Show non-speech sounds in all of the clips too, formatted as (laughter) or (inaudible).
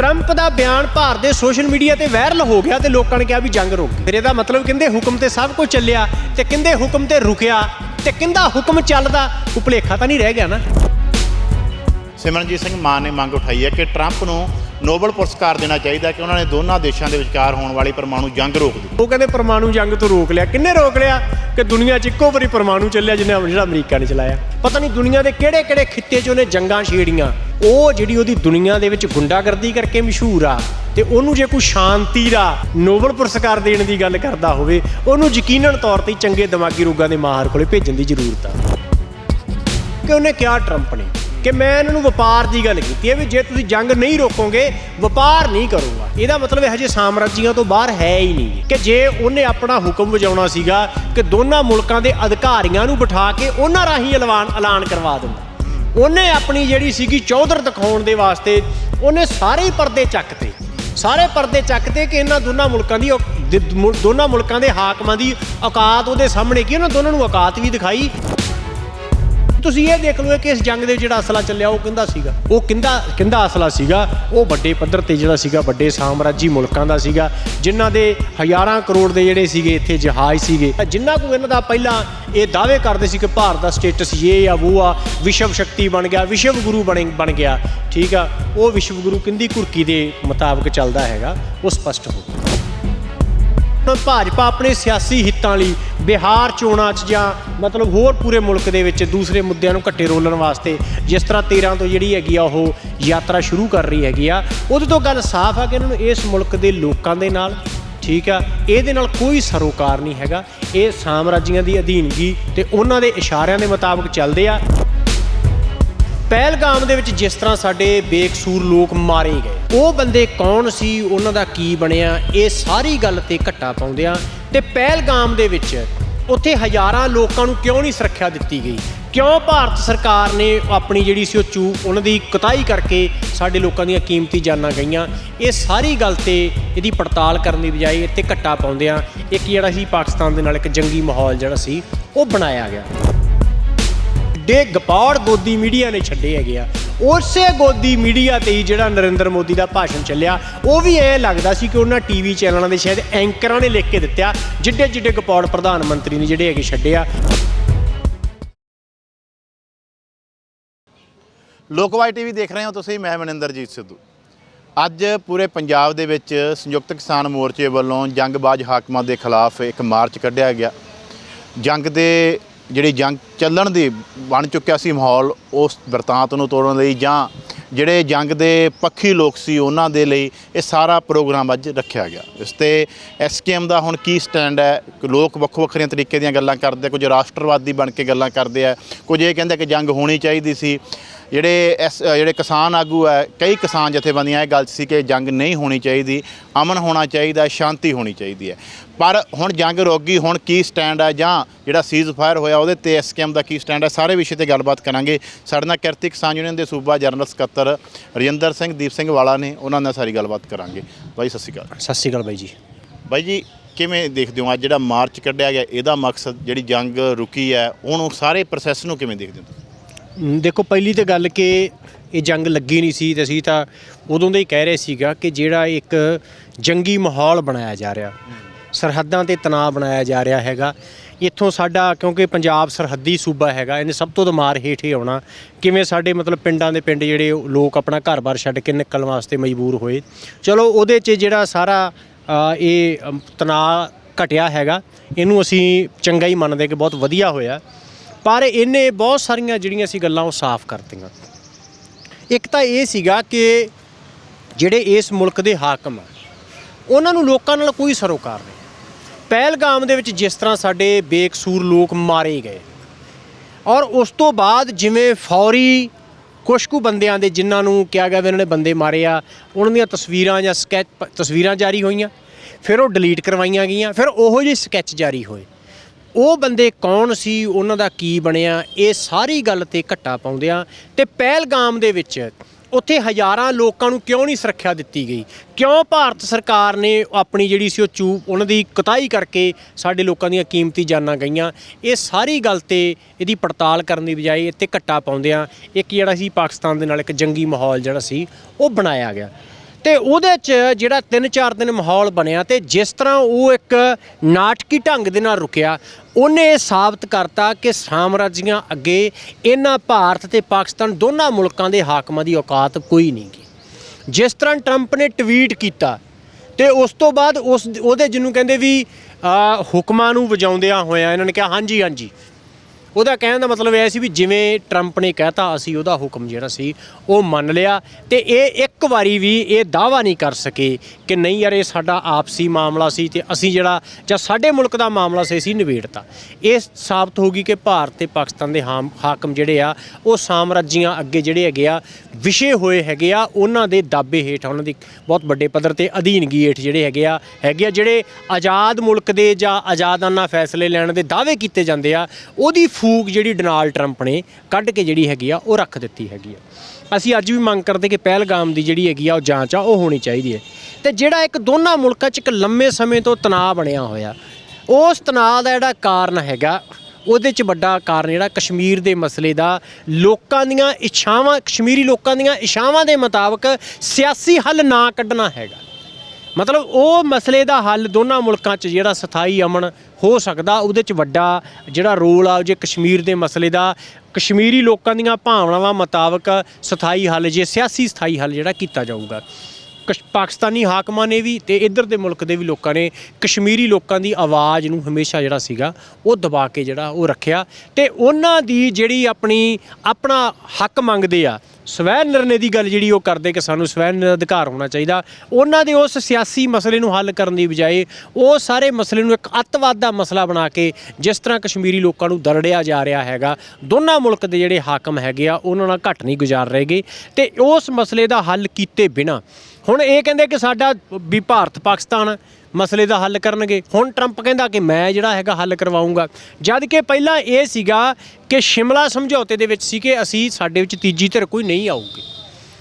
Trump ਦਾ ਬਿਆਨ ਭਾਰਤ ਦੇ social media ਤੇ ਵਾਇਰਲ ਹੋ ਗਿਆ ਤੇ ਲੋਕਾਂ ਨੇ ਕਿਹਾ ਵੀ ਜੰਗ ਰੁਕ ਗਈ। ਫਿਰ ਇਹਦਾ ਮਤਲਬ ਕਹਿੰਦੇ ਹੁਕਮ ਤੇ ਸਭ ਕੁਝ ਚੱਲਿਆ ਤੇ ਕਹਿੰਦੇ ਹੁਕਮ ਤੇ ਰੁਕਿਆ ਤੇ ਕਹਿੰਦਾ ਹੁਕਮ ਚੱਲਦਾ, ਉਹ ਭੁਲੇਖਾ ਤਾਂ ਨਹੀਂ ਰਹਿ ਗਿਆ ਨਾ। ਸਿਮਰਨਜੀਤ ਸਿੰਘ ਮਾਨ ਨੇ ਮੰਗ ਉਠਾਈ ਹੈ ਕਿ ਟਰੰਪ ਨੂੰ ਨੋਬਲ ਪੁਰਸਕਾਰ ਦੇਣਾ ਚਾਹੀਦਾ ਕਿ ਉਹਨਾਂ ਨੇ ਦੋਨਾਂ ਦੇਸ਼ਾਂ ਦੇ ਵਿਚਕਾਰ ਹੋਣ ਵਾਲੀ ਪਰਮਾਣੂ ਜੰਗ ਰੋਕ ਦਿੱਤੀ। ਉਹ ਕਹਿੰਦੇ ਪਰਮਾਣੂ ਜੰਗ ਤੋਂ ਰੋਕ ਲਿਆ। ਕਿੰਨੇ ਰੋਕ ਲਿਆ? ਕਿ ਦੁਨੀਆ 'ਚ ਇੱਕੋ ਵਾਰੀ ਪਰਮਾਣੂ ਚੱਲਿਆ ਜਿਹਨੇ ਜਿਹੜਾ ਅਮਰੀਕਾ ਨੇ ਚਲਾਇਆ। ਪਤਾ ਨਹੀਂ ਦੁਨੀਆ ਦੇ ਕਿਹੜੇ ਕਿਹੜੇ ਖਿੱਤੇ 'ਚ ਉਹਨੇ ਜੰਗਾਂ ਛੇੜੀਆਂ। ਉਹ ਜਿਹੜੀ ਉਹਦੀ ਦੁਨੀਆ ਦੇ ਵਿੱਚ ਗੁੰਡਾਗਰਦੀ ਕਰਕੇ ਮਸ਼ਹੂਰ ਆ ਤੇ ਉਹਨੂੰ ਜੇ ਕੋਈ ਸ਼ਾਂਤੀ ਦਾ ਨੋਬਲ ਪੁਰਸਕਾਰ ਦੇਣ ਦੀ ਗੱਲ ਕਰਦਾ ਹੋਵੇ, ਉਹਨੂੰ ਯਕੀਨਨ ਤੌਰ ਤੇ ਚੰਗੇ ਦਿਮਾਗੀ ਰੋਗਾਂ ਦੇ ਮਾਹਰ ਕੋਲੇ ਭੇਜਣ ਦੀ ਜ਼ਰੂਰਤ ਆ। ਕਿ ਉਹਨੇ ਕਿਹਾ ਟਰੰਪ ਨੇ। ਕਿ ਮੈਂ ਇਹਨਾਂ ਨੂੰ ਵਪਾਰ ਦੀ ਗੱਲ ਕੀਤੀ ਹੈ ਵੀ ਜੇ ਤੁਸੀਂ ਜੰਗ ਨਹੀਂ ਰੋਕੋਗੇ, ਵਪਾਰ ਨਹੀਂ ਕਰੂੰਗਾ। ਇਹਦਾ ਮਤਲਬ ਇਹ ਹਜੇ ਸਾਮਰਾਜੀਆਂ ਤੋਂ ਬਾਹਰ ਹੈ ਹੀ ਨਹੀਂ ਕਿ ਜੇ ਉਹਨੇ ਆਪਣਾ ਹੁਕਮ ਵਜਾਉਣਾ ਸੀਗਾ ਕਿ ਦੋਨਾਂ ਮੁਲਕਾਂ ਦੇ ਅਧਿਕਾਰੀਆਂ ਨੂੰ ਬਿਠਾ ਕੇ ਉਹਨਾਂ ਰਾਹੀਂ ਐਲਾਨ ਐਲਾਨ ਕਰਵਾ ਦਿੰਦਾ। ਉਹਨੇ ਆਪਣੀ ਜਿਹੜੀ ਸੀਗੀ ਚੌਧਰ ਦਿਖਾਉਣ ਦੇ ਵਾਸਤੇ ਉਹਨੇ ਸਾਰੇ ਹੀ ਪਰਦੇ ਚੱਕਤੇ। ਸਾਰੇ ਪਰਦੇ ਚੱਕਤੇ ਕਿ ਇਹਨਾਂ ਦੋਨਾਂ ਮੁਲਕਾਂ ਦੀ ਦੋਨਾਂ ਮੁਲਕਾਂ ਦੇ ਹਾਕਮਾਂ ਦੀ ਔਕਾਤ ਉਹਦੇ ਸਾਹਮਣੇ ਕੀ, ਉਹਨਾਂ ਦੋਨਾਂ ਨੂੰ ਔਕਾਤ ਵੀ ਦਿਖਾਈ। ਤੁਸੀਂ ਇਹ ਦੇਖ ਲਓ ਕਿ ਇਸ ਜੰਗ ਦੇ ਜਿਹੜਾ ਅਸਲਾ ਚੱਲਿਆ, ਉਹ ਕਿੰਦਾ ਸੀਗਾ? ਉਹ ਕਿੰਦਾ ਕਿੰਦਾ ਅਸਲਾ ਸੀਗਾ? ਉਹ ਵੱਡੇ ਪੱਧਰ ਤੇ ਜਿਹੜਾ ਸੀਗਾ, ਵੱਡੇ ਸਾਮਰਾਜੀ ਮੁਲਕਾਂ ਦਾ ਸੀਗਾ, ਜਿਨ੍ਹਾਂ ਦੇ ਹਜ਼ਾਰਾਂ ਕਰੋੜ ਦੇ ਜਿਹੜੇ ਸੀਗੇ, ਇੱਥੇ ਜਹਾਜ਼ ਸੀਗੇ। ਜਿਨ੍ਹਾਂ ਕੋ ਇਹਨਾਂ ਦਾ ਪਹਿਲਾਂ ਇਹ ਦਾਅਵੇ ਕਰਦੇ ਸੀ ਕਿ ਭਾਰਤ ਦਾ ਸਟੇਟਸ ਇਹ ਆ ਉਹ ਆ, ਵਿਸ਼ਵ ਸ਼ਕਤੀ ਬਣ ਗਿਆ, ਵਿਸ਼ਵ ਗੁਰੂ ਬਣ ਬਣ ਗਿਆ, ਠੀਕ ਆ? ਉਹ ਵਿਸ਼ਵ ਗੁਰੂ ਕਿੰਦੀ ਕੁਰਕੀ ਦੇ ਮੁਤਾਬਕ ਚੱਲਦਾ ਹੈਗਾ, ਉਹ ਸਪਸ਼ਟ ਹੋ ਗਿਆ। ਭਾਜਪਾ ਆਪਣੇ ਸਿਆਸੀ ਹਿੱਤਾਂ ਲਈ ਬਿਹਾਰ ਚੋਣਾਂ 'ਚ ਜਾਂ ਮਤਲਬ ਹੋਰ ਪੂਰੇ ਮੁਲਕ ਦੇ ਵਿੱਚ ਦੂਸਰੇ ਮੁੱਦਿਆਂ ਨੂੰ ਘੱਟੇ ਰੋਲਣ ਵਾਸਤੇ ਜਿਸ ਤਰ੍ਹਾਂ 13 ਤੋਂ ਜਿਹੜੀ ਹੈਗੀ ਆ ਉਹ ਯਾਤਰਾ ਸ਼ੁਰੂ ਕਰ ਰਹੀ ਹੈਗੀ ਆ, ਉਹਦੇ ਤੋਂ ਗੱਲ ਸਾਫ਼ ਆ ਕਿ ਇਹਨਾਂ ਨੂੰ ਇਸ ਮੁਲਕ ਦੇ ਲੋਕਾਂ ਦੇ ਨਾਲ, ਠੀਕ ਆ, ਇਹਦੇ ਨਾਲ ਕੋਈ ਸਰੋਕਾਰ ਨਹੀਂ ਹੈਗਾ। ਇਹ ਸਾਮਰਾਜੀਆਂ ਦੀ ਅਧੀਨਗੀ ਤੇ ਉਹਨਾਂ ਦੇ ਇਸ਼ਾਰਿਆਂ ਦੇ ਮੁਤਾਬਕ ਚੱਲਦੇ ਆ। ਪਹਿਲਗਾਮ ਦੇ ਵਿੱਚ ਜਿਸ ਤਰ੍ਹਾਂ ਸਾਡੇ ਬੇਕਸੂਰ ਲੋਕ ਮਾਰੇ ਗਏ। ਉਹ ਬੰਦੇ ਕੌਣ ਸੀ, ਉਹਨਾਂ ਦਾ ਕੀ ਬਣਿਆ, ਇਹ ਸਾਰੀ ਗੱਲ ਤੇ ਘੱਟਾ ਪਾਉਂਦੇ ਆ। ਤੇ ਪਹਿਲਗਾਮ ਦੇ ਵਿੱਚ ਉੱਥੇ ਹਜ਼ਾਰਾਂ ਲੋਕਾਂ ਨੂੰ ਕਿਉਂ ਨਹੀਂ ਸੁਰੱਖਿਆ ਦਿੱਤੀ ਗਈ? ਕਿਉਂ ਭਾਰਤ ਸਰਕਾਰ ਨੇ ਆਪਣੀ ਜਿਹੜੀ ਸੀ ਉਹ ਚੂ ਉਹਨਾਂ ਦੀ ਕਤਾਈ ਕਰਕੇ ਸਾਡੇ ਲੋਕਾਂ ਦੀਆਂ ਕੀਮਤੀ ਜਾਨਾਂ ਗਈਆਂ? ਇਹ ਸਾਰੀ ਗੱਲ ਤੇ ਇਹਦੀ ਪੜਤਾਲ ਕਰਨ ਦੀ ਬਜਾਏ ਇੱਥੇ ਘੱਟਾ ਪਾਉਂਦੇ ਆ। ਇੱਕ ਜਿਹੜਾ ਸੀ ਪਾਕਿਸਤਾਨ ਦੇ ਨਾਲ ਇੱਕ ਜੰਗੀ ਮਾਹੌਲ ਜਿਹੜਾ ਸੀ, ਉਹ ਬਣਾਇਆ ਗਿਆ। ਡੇ ਗਪਾੜ ਗੋਦੀ ਮੀਡੀਆ ਨੇ ਛੱਡੇ ਹੈਗੇ ਆ। ਉਸੇ ਗੋਦੀ ਮੀਡੀਆ ਤੇ ਹੀ ਜਿਹੜਾ ਨਰਿੰਦਰ ਮੋਦੀ ਦਾ ਭਾਸ਼ਣ ਚੱਲਿਆ, ਉਹ ਵੀ ਇਹ ਲੱਗਦਾ ਸੀ ਕਿ ਉਹਨਾਂ ਟੀਵੀ ਚੈਨਲਾਂ ਦੇ ਸ਼ਾਇਦ ਐਂਕਰਾਂ ਨੇ ਲਿਖ ਕੇ ਦਿੱਤਿਆ, ਜਿੱਡੇ ਜਿੱਡੇ ਕਪੌੜ ਪ੍ਰਧਾਨ ਮੰਤਰੀ ਨੇ ਜਿਹੜੇ ਹੈਗੇ ਛੱਡਿਆ ਆ। ਲੋਕਵਾਈ ਟੀਵੀ ਦੇਖ ਰਹੇ ਹੋ ਤੁਸੀਂ, ਮੈਂ ਮਨਿੰਦਰਜੀਤ ਸਿੱਧੂ। ਅੱਜ ਪੂਰੇ ਪੰਜਾਬ ਦੇ ਵਿੱਚ ਸੰਯੁਕਤ ਕਿਸਾਨ ਮੋਰਚੇ ਵੱਲੋਂ ਜੰਗਬਾਜ਼ ਹਾਕਮਾਂ ਦੇ ਖਿਲਾਫ ਇੱਕ ਮਾਰਚ ਕੱਢਿਆ ਗਿਆ। ਜੰਗ ਦੇ ਜਿਹੜੀ ਜੰਗ ਚੱਲਣ ਦੀ ਬਣ ਚੁੱਕਿਆ ਸੀ ਮਾਹੌਲ, ਉਸ ਵਰਤਾਂਤ ਨੂੰ ਤੋੜਨ ਲਈ ਜਾਂ ਜਿਹੜੇ ਜੰਗ ਦੇ ਪੱਖੀ ਲੋਕ ਸੀ ਉਹਨਾਂ ਦੇ ਲਈ ਇਹ ਸਾਰਾ ਪ੍ਰੋਗਰਾਮ ਅੱਜ ਰੱਖਿਆ ਗਿਆ। ਇਸ ਤੇ ਐਸਕੇਐਮ ਦਾ ਹੁਣ ਕੀ ਸਟੈਂਡ ਹੈ? ਲੋਕ ਵੱਖੋ ਵੱਖਰੀਆਂ ਤਰੀਕੇ ਦੀਆਂ ਗੱਲਾਂ ਕਰਦੇ ਕੁਝ ਰਾਸ਼ਟਰਵਾਦੀ ਬਣ ਕੇ ਗੱਲਾਂ ਕਰਦੇ ਆ, ਕੁਝ ਇਹ ਕਹਿੰਦੇ ਕਿ ਜੰਗ ਹੋਣੀ ਚਾਹੀਦੀ ਸੀ। ਜਿਹੜੇ ਇਸ ਜਿਹੜੇ ਕਿਸਾਨ ਆਗੂ ਹੈ, ਕਈ ਕਿਸਾਨ ਜਥੇਬੰਦੀਆਂ ਇਹ ਗੱਲ 'ਚ ਸੀ ਕਿ ਜੰਗ ਨਹੀਂ ਹੋਣੀ ਚਾਹੀਦੀ, ਅਮਨ ਹੋਣਾ ਚਾਹੀਦਾ, ਸ਼ਾਂਤੀ ਹੋਣੀ ਚਾਹੀਦੀ ਹੈ। ਪਰ ਹੁਣ ਜੰਗ ਰੁਕ ਗਈ ਹੁਣ ਕੀ ਸਟੈਂਡ ਹੈ ਜਾਂ ਜਿਹੜਾ ਸੀਜ਼ ਫਾਇਰ ਹੋਇਆ ਉਹਦੇ ਤੇ ਐਸਕੇਐਮ ਦਾ ਕੀ ਸਟੈਂਡ ਹੈ ਸਾਰੇ ਵਿਸ਼ੇ ਤੇ ਗੱਲਬਾਤ ਕਰਾਂਗੇ। ਸਾਡੇ ਨਾਲ ਕਿਰਤੀ ਕਿਸਾਨ ਯੂਨੀਅਨ ਦੇ ਸੂਬਾ ਜਨਰਲ ਸਕੱਤਰ ਰਜਿੰਦਰ ਸਿੰਘ ਦੀਪ ਸਿੰਘ ਵਾਲਾ ਨੇ ਉਹਨਾਂ ਨਾਲ ਸਾਰੀ ਗੱਲਬਾਤ ਕਰਾਂਗੇ। ਬਾਈ ਸਤਿ ਸ਼੍ਰੀ ਅਕਾਲ। ਸਤਿ ਸ਼੍ਰੀ ਅਕਾਲ ਬਾਈ ਜੀ। ਬਾਈ ਜੀ ਕਿਵੇਂ ਦੇਖਦੇ ਹੋ ਅੱਜ ਜਿਹੜਾ ਮਾਰਚ ਕੱਢਿਆ ਗਿਆ ਇਹਦਾ ਮਕਸਦ ਜਿਹੜੀ ਜੰਗ ਰੁਕੀ ਹੈ ਉਹਨੂੰ ਸਾਰੇ ਪ੍ਰੋਸੈਸ ਨੂੰ ਕਿਵੇਂ ਦੇਖਦੇ ਹੋ ਤੁਸੀਂ? ਦੇਖੋ ਪਹਿਲੀ ਤੇ ਗੱਲ ਕਿ ਇਹ ਜੰਗ ਲੱਗੀ ਨਹੀਂ ਸੀ ਤੇ ਅਸੀਂ ਤਾਂ ਉਦੋਂ ਦੇ ਹੀ ਕਹਿ ਰਹੇ ਸੀਗਾ ਕਿ ਜਿਹੜਾ ਇੱਕ ਜੰਗੀ ਮਾਹੌਲ ਬਣਾਇਆ ਜਾ ਰਿਹਾ। ਸਰਹੱਦਾਂ ਤੇ ਤਣਾਅ ਬਣਾਇਆ ਜਾ ਰਿਹਾ ਹੈਗਾ। ਇੱਥੋਂ ਸਾਡਾ, ਕਿਉਂਕਿ ਪੰਜਾਬ ਸਰਹੱਦੀ ਸੂਬਾ ਹੈਗਾ, ਇਹਨੇ ਸਭ ਤੋਂ ਦਮਾਰ ਹੇਠ ਹੀ ਆਉਣਾ। ਕਿਵੇਂ ਸਾਡੇ ਮਤਲਬ ਪਿੰਡਾਂ ਦੇ ਪਿੰਡ ਜਿਹੜੇ ਲੋਕ ਆਪਣਾ ਘਰ-ਬਾਰ ਛੱਡ ਕੇ ਨਿਕਲਣ ਵਾਸਤੇ ਮਜਬੂਰ ਹੋਏ। ਚਲੋ, ਉਹਦੇ 'ਚ ਜਿਹੜਾ ਸਾਰਾ ਇਹ ਤਣਾਅ ਘਟਿਆ ਹੈਗਾ, ਇਹਨੂੰ ਅਸੀਂ ਚੰਗਾ ਹੀ ਮੰਨਦੇ ਕਿ ਬਹੁਤ ਵਧੀਆ ਹੋਇਆ। ਪਰ ਇਹਨੇ ਬਹੁਤ ਸਾਰੀਆਂ ਜਿਹੜੀਆਂ ਅਸੀਂ ਗੱਲਾਂ ਉਹ ਸਾਫ਼ ਕਰਤੀਆਂ। ਇੱਕ ਤਾਂ ਇਹ ਸੀਗਾ ਕਿ ਜਿਹੜੇ ਇਸ ਮੁਲਕ ਦੇ ਹਾਕਮ ਆ, ਉਹਨਾਂ ਨੂੰ ਲੋਕਾਂ ਨਾਲ ਕੋਈ ਸਰੋਕਾਰ ਨਹੀਂ। ਪਹਿਲਗਾਮ ਦੇ ਵਿੱਚ ਜਿਸ ਤਰ੍ਹਾਂ ਸਾਡੇ ਬੇਕਸੂਰ ਲੋਕ ਮਾਰੇ ਗਏ। ਔਰ ਉਸ ਤੋਂ ਬਾਅਦ ਜਿਵੇਂ ਫੌਰੀ ਕੁਛ ਕੁ ਬੰਦਿਆਂ ਦੇ ਜਿਨ੍ਹਾਂ ਨੂੰ ਕਿਹਾ ਗਿਆ ਵੀ ਇਹਨਾਂ ਨੇ ਬੰਦੇ ਮਾਰੇ ਆ, ਉਹਨਾਂ ਦੀਆਂ ਤਸਵੀਰਾਂ ਜਾਂ ਸਕੈਚ ਤਸਵੀਰਾਂ ਜਾਰੀ ਹੋਈਆਂ, ਫਿਰ ਉਹ ਡਿਲੀਟ ਕਰਵਾਈਆਂ ਗਈਆਂ, ਫਿਰ ਉਹੋ ਜਿਹੇ ਸਕੈਚ ਜਾਰੀ ਹੋਏ। ਉਹ ਬੰਦੇ ਕੌਣ ਸੀ, ਉਹਨਾਂ ਦਾ ਕੀ ਬਣਿਆ, ਇਹ ਸਾਰੀ ਗੱਲ ਤੇ ਘੱਟਾ ਪਾਉਂਦੇ ਆ। ਤੇ ਪਹਿਲਗਾਮ ਦੇ ਵਿੱਚ ਉੱਥੇ ਹਜ਼ਾਰਾਂ ਲੋਕਾਂ ਨੂੰ ਕਿਉਂ ਨਹੀਂ ਸੁਰੱਖਿਆ ਦਿੱਤੀ ਗਈ? ਕਿਉਂ ਭਾਰਤ ਸਰਕਾਰ ਨੇ ਆਪਣੀ ਜਿਹੜੀ ਸੀ ਉਹ ਚੂਪ ਉਹਨਾਂ ਦੀ ਕਤਾਈ ਕਰਕੇ ਸਾਡੇ ਲੋਕਾਂ ਦੀਆਂ ਕੀਮਤੀ ਜਾਨਾਂ ਗਈਆਂ? ਇਹ ਸਾਰੀ ਗੱਲ ਤੇ ਇਹਦੀ ਪੜਤਾਲ ਕਰਨ ਦੀ ਬਜਾਏ ਇੱਥੇ ਘੱਟਾ ਪਾਉਂਦਿਆਂ ਇੱਕ ਜਿਹੜਾ ਸੀ ਪਾਕਿਸਤਾਨ ਦੇ ਨਾਲ ਇੱਕ ਜੰਗੀ ਮਾਹੌਲ ਜਿਹੜਾ ਸੀ, ਉਹ ਬਣਾਇਆ ਗਿਆ। ਤੇ ਉਹਦੇ 'ਚ ਜਿਹੜਾ 3-4 ਦਿਨ ਮਾਹੌਲ ਬਣਿਆ ਤੇ ਜਿਸ ਤਰ੍ਹਾਂ ਉਹ ਇੱਕ ਨਾਟਕੀ ਢੰਗ ਦੇ ਨਾਲ ਰੁਕਿਆ, ਉਹਨੇ ਇਹ ਸਾਬਤ ਕਰਤਾ ਕਿ ਸਾਮਰਾਜੀਆਂ ਅੱਗੇ ਇਹਨਾਂ ਭਾਰਤ ਤੇ ਪਾਕਿਸਤਾਨ ਦੋਨਾਂ ਮੁਲਕਾਂ ਦੇ ਹਾਕਮਾਂ ਦੀ ਔਕਾਤ ਕੋਈ ਨਹੀਂ ਗੀ ਜਿਸ ਤਰ੍ਹਾਂ ਟਰੰਪ ਨੇ ਟਵੀਟ ਕੀਤਾ ਤੇ ਉਸ ਤੋਂ ਬਾਅਦ ਉਸ, ਉਹਦੇ ਜਿਹਨੂੰ ਕਹਿੰਦੇ ਵੀ ਹੁਕਮਾਂ ਨੂੰ ਵਜਾਉਂਦਿਆਂ ਹੋਇਆ ਇਹਨਾਂ ਨੇ ਕਿਹਾ, ਹਾਂਜੀ ਹਾਂਜੀ ਉਹਦਾ ਕਹਿਣ ਦਾ ਮਤਲਬ ਇਹ ਸੀ ਵੀ ਜਿਵੇਂ ਟਰੰਪ ਨੇ ਕਹਿਤਾ, ਅਸੀਂ ਉਹਦਾ ਹੁਕਮ ਜਿਹੜਾ ਸੀ, ਉਹ ਮੰਨ ਲਿਆ। ਤੇ ਇਹ ਇੱਕ ਵਾਰੀ ਵੀ ਇਹ ਦਾਵਾ ਨਹੀਂ ਕਰ ਸਕੇ ਕਿ ਨਹੀਂ ਯਾਰ, ਇਹ ਸਾਡਾ ਆਪਸੀ ਮਾਮਲਾ ਸੀ ਤੇ ਅਸੀਂ ਜਿਹੜਾ, ਜਾਂ ਸਾਡੇ ਮੁਲਕ ਦਾ ਮਾਮਲਾ ਸੀ, ਅਸੀਂ ਨਿਬੇੜਤਾ। ਇਹ ਸਾਬਤ ਹੋ ਗਈ ਕਿ ਭਾਰਤ ਤੇ ਪਾਕਿਸਤਾਨ ਦੇ ਹਾਮ, ਹਾਕਮ ਜਿਹੜੇ ਆ, ਉਹ ਸਾਮਰਾਜੀਆਂ ਅੱਗੇ ਜਿਹੜੇ ਹੈਗੇ ਆ, ਵਿਸ਼ੇ ਹੋਏ ਹੈਗੇ ਆ, ਉਹਨਾਂ ਦੇ ਦਾਬੇ ਹੇਠ ਉਹਨਾਂ ਦੀ ਬਹੁਤ ਵੱਡੇ ਪੱਧਰ ਤੇ ਅਧੀਨਗੀ ਹੇਠ ਜਿਹੜੇ ਹੈਗੇ ਆ ਹੈਗੇ ਆ, ਜਿਹੜੇ ਆਜ਼ਾਦ ਮੁਲਕ ਦੇ ਜਾਂ ਆਜ਼ਾਦਾਨਾ ਫੈਸਲੇ ਲੈਣ ਦੇ ਦਾਅਵੇ ਕੀਤੇ ਜਾਂਦੇ ਆ, ਉਹਦੀ ਫੂਕ ਜਿਹੜੀ ਡੋਨਾਲਡ ਟਰੰਪ ਨੇ ਕੱਢ ਕੇ ਜਿਹੜੀ ਹੈਗੀ ਆ, ਉਹ ਰੱਖ ਦਿੱਤੀ ਹੈਗੀ ਆ। ਅਸੀਂ ਅੱਜ ਵੀ ਮੰਗ ਕਰਦੇ ਕਿ ਪਹਿਲਗਾਮ ਦੀ ਜਿਹੜੀ ਹੈਗੀ ਆ, ਉਹ ਜਾਂਚ ਆ, ਉਹ ਹੋਣੀ ਚਾਹੀਦੀ ਹੈ। ਤੇ ਜਿਹੜਾ ਇੱਕ ਦੋਨਾਂ ਮੁਲਕਾਂ 'ਚ ਇੱਕ ਲੰਮੇ ਸਮੇਂ ਤੋਂ ਤਣਾਅ ਬਣਿਆ ਹੋਇਆ, ਉਸ ਤਣਾਅ ਦਾ ਜਿਹੜਾ ਕਾਰਨ ਹੈਗਾ, ਉਹਦੇ 'ਚ ਵੱਡਾ ਕਾਰਨ ਜਿਹੜਾ ਕਸ਼ਮੀਰ ਦੇ ਮਸਲੇ ਦਾ, ਲੋਕਾਂ ਦੀਆਂ ਇੱਛਾਵਾਂ, ਕਸ਼ਮੀਰੀ ਲੋਕਾਂ ਦੀਆਂ ਇੱਛਾਵਾਂ ਦੇ ਮੁਤਾਬਕ ਸਿਆਸੀ ਹੱਲ ਨਾ ਕੱਢਣਾ ਹੈਗਾ। ਮਤਲਬ ਉਹ ਮਸਲੇ ਦਾ ਹੱਲ ਦੋਨਾਂ ਮੁਲਕਾਂ 'ਚ ਜਿਹੜਾ ਸਥਾਈ ਅਮਨ ਹੋ ਸਕਦਾ ਉਹਦੇ 'ਚ ਵੱਡਾ ਜਿਹੜਾ ਰੋਲ ਆ ਜੇ ਕਸ਼ਮੀਰ ਦੇ ਮਸਲੇ ਦਾ, ਕਸ਼ਮੀਰੀ ਲੋਕਾਂ ਦੀਆਂ ਭਾਵਨਾਵਾਂ ਮੁਤਾਬਕ ਸਥਾਈ ਹੱਲ, ਜੇ ਸਿਆਸੀ ਸਥਾਈ ਹੱਲ ਜਿਹੜਾ ਕੀਤਾ ਜਾਊਗਾ। ਕਸ਼- ਪਾਕਿਸਤਾਨੀ ਹਾਕਮਾਂ ਨੇ ਵੀ ਤੇ ਇੱਧਰ ਦੇ ਮੁਲਕ ਦੇ ਵੀ ਲੋਕਾਂ ਨੇ ਕਸ਼ਮੀਰੀ ਲੋਕਾਂ ਦੀ ਆਵਾਜ਼ ਨੂੰ ਹਮੇਸ਼ਾ ਜਿਹੜਾ ਸੀਗਾ, ਉਹ ਦਬਾ ਕੇ ਜਿਹੜਾ ਉਹ ਰੱਖਿਆ। ਤੇ ਉਹਨਾਂ ਦੀ ਜਿਹੜੀ ਆਪਣੀ, ਆਪਣਾ ਹੱਕ ਮੰਗਦੇ ਆ, ਸਵੈ ਨਿਰਣੇ ਦੀ ਗੱਲ ਜਿਹੜੀ ਉਹ ਕਰਦੇ ਕਿ ਸਾਨੂੰ ਸਵੈ ਨਿਰਣੇ ਦਾ ਅਧਿਕਾਰ ਹੋਣਾ ਚਾਹੀਦਾ। ਉਹਨਾਂ ਦੇ ਉਸ ਸਿਆਸੀ ਮਸਲੇ ਨੂੰ ਹੱਲ ਕਰਨ ਦੀ ਬਜਾਏ ਉਹ ਸਾਰੇ ਮਸਲੇ ਨੂੰ ਇੱਕ ਅੱਤਵਾਦ ਦਾ ਮਸਲਾ ਬਣਾ ਕੇ ਜਿਸ ਤਰ੍ਹਾਂ ਕਸ਼ਮੀਰੀ ਲੋਕਾਂ ਨੂੰ ਦਰੜਿਆ ਜਾ ਰਿਹਾ ਹੈਗਾ, ਦੋਨਾਂ ਮੁਲਕ ਦੇ ਜਿਹੜੇ ਹਾਕਮ ਹੈਗੇ ਆ, ਉਹਨਾਂ ਨਾਲ ਘੱਟ ਨਹੀਂ ਗੁਜ਼ਾਰ ਰਹੇਗੇ ਤੇ ਉਸ ਮਸਲੇ ਦਾ ਹੱਲ ਕੀਤੇ ਬਿਨਾ ਹੁਣ ਇਹ ਕਹਿੰਦੇ ਕਿ ਸਾਡਾ ਵੀ ਭਾਰਤ ਪਾਕਿਸਤਾਨ ਮਸਲੇ ਦਾ ਹੱਲ ਕਰਨਗੇ। ਹੁਣ ਟਰੰਪ ਕਹਿੰਦਾ ਕਿ ਮੈਂ ਜਿਹੜਾ ਹੈਗਾ ਹੱਲ ਕਰਵਾਉਂਗਾ ਜਦ ਕਿ ਪਹਿਲਾਂ ਇਹ ਸੀਗਾ ਕਿ ਸ਼ਿਮਲਾ ਸਮਝੌਤੇ ਦੇ ਵਿੱਚ ਸੀ ਕਿ ਅਸੀਂ ਸਾਡੇ ਵਿੱਚ ਤੀਜੀ ਧਿਰ ਕੋਈ ਨਹੀਂ ਆਊਗੀ।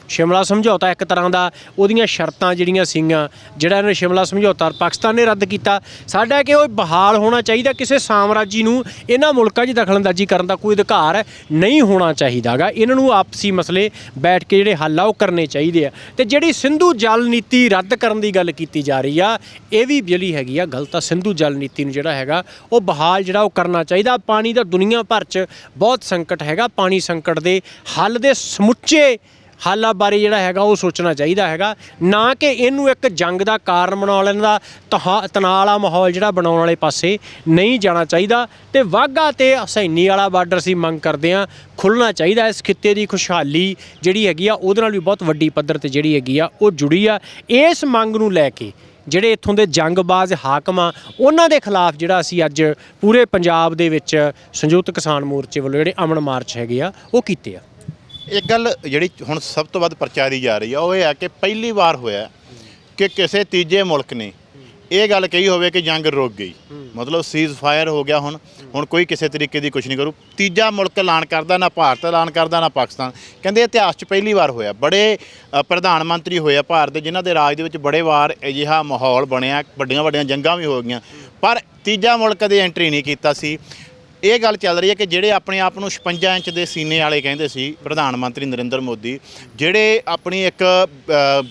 ਸ਼ਿਮਲਾ ਸਮਝੌਤਾ ਇੱਕ ਤਰ੍ਹਾਂ ਦਾ ਉਹਦੀਆਂ ਸ਼ਰਤਾਂ ਜਿਹੜੀਆਂ ਸੀਗੀਆਂ, ਜਿਹੜਾ ਇਹਨੇ ਸ਼ਿਮਲਾ ਸਮਝੌਤਾ ਪਾਕਿਸਤਾਨ ਨੇ ਰੱਦ ਕੀਤਾ। ਸਾਡਾ ਕਿ ਉਹ ਬਹਾਲ ਹੋਣਾ ਚਾਹੀਦਾ? ਕਿਸੇ ਸਾਮਰਾਜੀ ਨੂੰ ਇਹਨਾਂ ਮੁਲਕਾਂ 'ਚ ਦਖਲਅੰਦਾਜ਼ੀ ਕਰਨ ਦਾ ਕੋਈ ਅਧਿਕਾਰ ਨਹੀਂ ਹੋਣਾ ਚਾਹੀਦਾਗਾ। ਇਹਨਾਂ ਨੂੰ ਆਪਸੀ ਮਸਲੇ ਬੈਠ ਕੇ ਜਿਹੜੇ ਹੱਲ ਆ, ਉਹ ਕਰਨੇ ਚਾਹੀਦੇ ਆ। ਤੇ ਜਿਹੜੀ ਸਿੰਧੂ ਜਲ ਨੀਤੀ ਰੱਦ ਕਰਨ ਦੀ ਗੱਲ ਕੀਤੀ ਜਾ ਰਹੀ ਆ, ਇਹ ਵੀ ਜਿਹੜੀ ਹੈਗੀ ਆ ਗਲਤ ਆ। ਸਿੰਧੂ ਜਲ ਨੀਤੀ ਨੂੰ ਜਿਹੜਾ ਹੈਗਾ, ਉਹ ਬਹਾਲ ਜਿਹੜਾ ਉਹ ਕਰਨਾ ਚਾਹੀਦਾ। ਪਾਣੀ ਦਾ ਦੁਨੀਆ ਭਰ 'ਚ ਬਹੁਤ ਸੰਕਟ ਹੈਗਾ। ਪਾਣੀ ਸੰਕਟ ਦੇ ਹੱਲ ਦੇ ਸਮੁੱਚੇ ਹਾਲਾਂ ਬਾਰੇ ਜਿਹੜਾ ਹੈਗਾ ਉਹ ਸੋਚਣਾ ਚਾਹੀਦਾ ਹੈਗਾ। ਨਾ ਕਿ ਇਹਨੂੰ ਇੱਕ ਜੰਗ ਦਾ ਕਾਰਨ ਬਣਾ ਲੈਣ ਦਾ ਤਹਾ- ਤਣਾਅ ਵਾਲਾ ਮਾਹੌਲ ਜਿਹੜਾ ਬਣਾਉਣ ਵਾਲੇ ਪਾਸੇ ਨਹੀਂ ਜਾਣਾ ਚਾਹੀਦਾ। ਤੇ ਵਾਹਗਾ ਤੇ ਹਸੈਨੀ ਵਾਲਾ ਬਾਰਡਰ ਸੀ ਮੰਗ ਕਰਦੇ ਆ ਖੁੱਲਣਾ ਚਾਹੀਦਾ ਇਸ ਖਿੱਤੇ ਦੀ ਖੁਸ਼ਹਾਲੀ ਜਿਹੜੀ ਹੈਗੀ ਆ, ਉਹਦੇ ਨਾਲ ਵੀ ਬਹੁਤ ਵੱਡੀ ਪੱਧਰ ਤੇ ਜਿਹੜੀ ਹੈਗੀ ਆ, ਉਹ ਜੁੜੀ ਆ। ਇਸ ਮੰਗ ਨੂੰ ਲੈ ਕੇ ਜਿਹੜੇ ਇੱਥੋਂ ਦੇ ਜੰਗਬਾਜ਼ ਹਾਕਮ ਆ, ਉਹਨਾਂ ਦੇ ਖਿਲਾਫ ਜਿਹੜਾ ਅਸੀਂ ਅੱਜ ਪੂਰੇ ਪੰਜਾਬ ਦੇ ਵਿੱਚ ਸੰਯੁਕਤ ਕਿਸਾਨ ਮੋਰਚੇ ਵੱਲੋਂ ਜਿਹੜੇ ਅਮਨ ਮਾਰਚ ਹੈਗੇ ਆ, ਉਹ ਕੀਤੇ ਆ। ਇੱਕ ਗੱਲ ਜਿਹੜੀ ਹੁਣ ਸਭ ਤੋਂ ਵੱਧ ਪ੍ਰਚਾਰੀ ਜਾ ਰਹੀ ਆ, ਉਹ ਇਹ ਆ ਕਿ ਪਹਿਲੀ ਵਾਰ ਹੋਇਆ ਕਿ ਕਿਸੇ ਤੀਜੇ ਮੁਲਕ ਨੇ ਇਹ ਗੱਲ ਕਹੀ ਹੋਵੇ ਕਿ ਜੰਗ ਰੁਕ ਗਈ। ਮਤਲਬ ਸੀਜ਼ ਫਾਇਰ ਹੋ ਗਿਆ ਹੁਣ ਹੁਣ ਕੋਈ ਕਿਸੇ ਤਰੀਕੇ ਦੀ ਕੁਝ ਨਹੀਂ ਕਰੂ। ਤੀਜਾ ਮੁਲਕ ਐਲਾਨ ਕਰਦਾ, ਨਾ ਭਾਰਤ ਐਲਾਨ ਕਰਦਾ, ਨਾ ਪਾਕਿਸਤਾਨ। ਕਹਿੰਦੇ ਇਤਿਹਾਸ 'ਚ ਪਹਿਲੀ ਵਾਰ ਹੋਇਆ। ਬੜੇ ਪ੍ਰਧਾਨ ਮੰਤਰੀ ਹੋਏ ਆ ਭਾਰਤ ਦੇ, ਜਿਨ੍ਹਾਂ ਦੇ ਰਾਜ ਦੇ ਵਿੱਚ ਬੜੇ ਵਾਰ ਅਜਿਹਾ ਮਾਹੌਲ ਬਣਿਆ ਵੱਡੀਆਂ ਵੱਡੀਆਂ ਜੰਗਾਂ ਵੀ ਹੋ ਗਈਆਂ। ਪਰ ਤੀਜਾ ਮੁਲਕ ਕਦੇ ਐਂਟਰੀ ਨਹੀਂ ਕੀਤਾ ਸੀ। ਇਹ ਗੱਲ ਚੱਲ ਰਹੀ ਹੈ ਕਿ ਜਿਹੜੇ ਆਪਣੇ ਆਪ ਨੂੰ 56 ਇੰਚ ਦੇ ਸੀਨੇ ਵਾਲੇ ਕਹਿੰਦੇ ਸੀ ਪ੍ਰਧਾਨ ਮੰਤਰੀ ਨਰਿੰਦਰ ਮੋਦੀ ਜਿਹੜੇ ਆਪਣੀ ਇੱਕ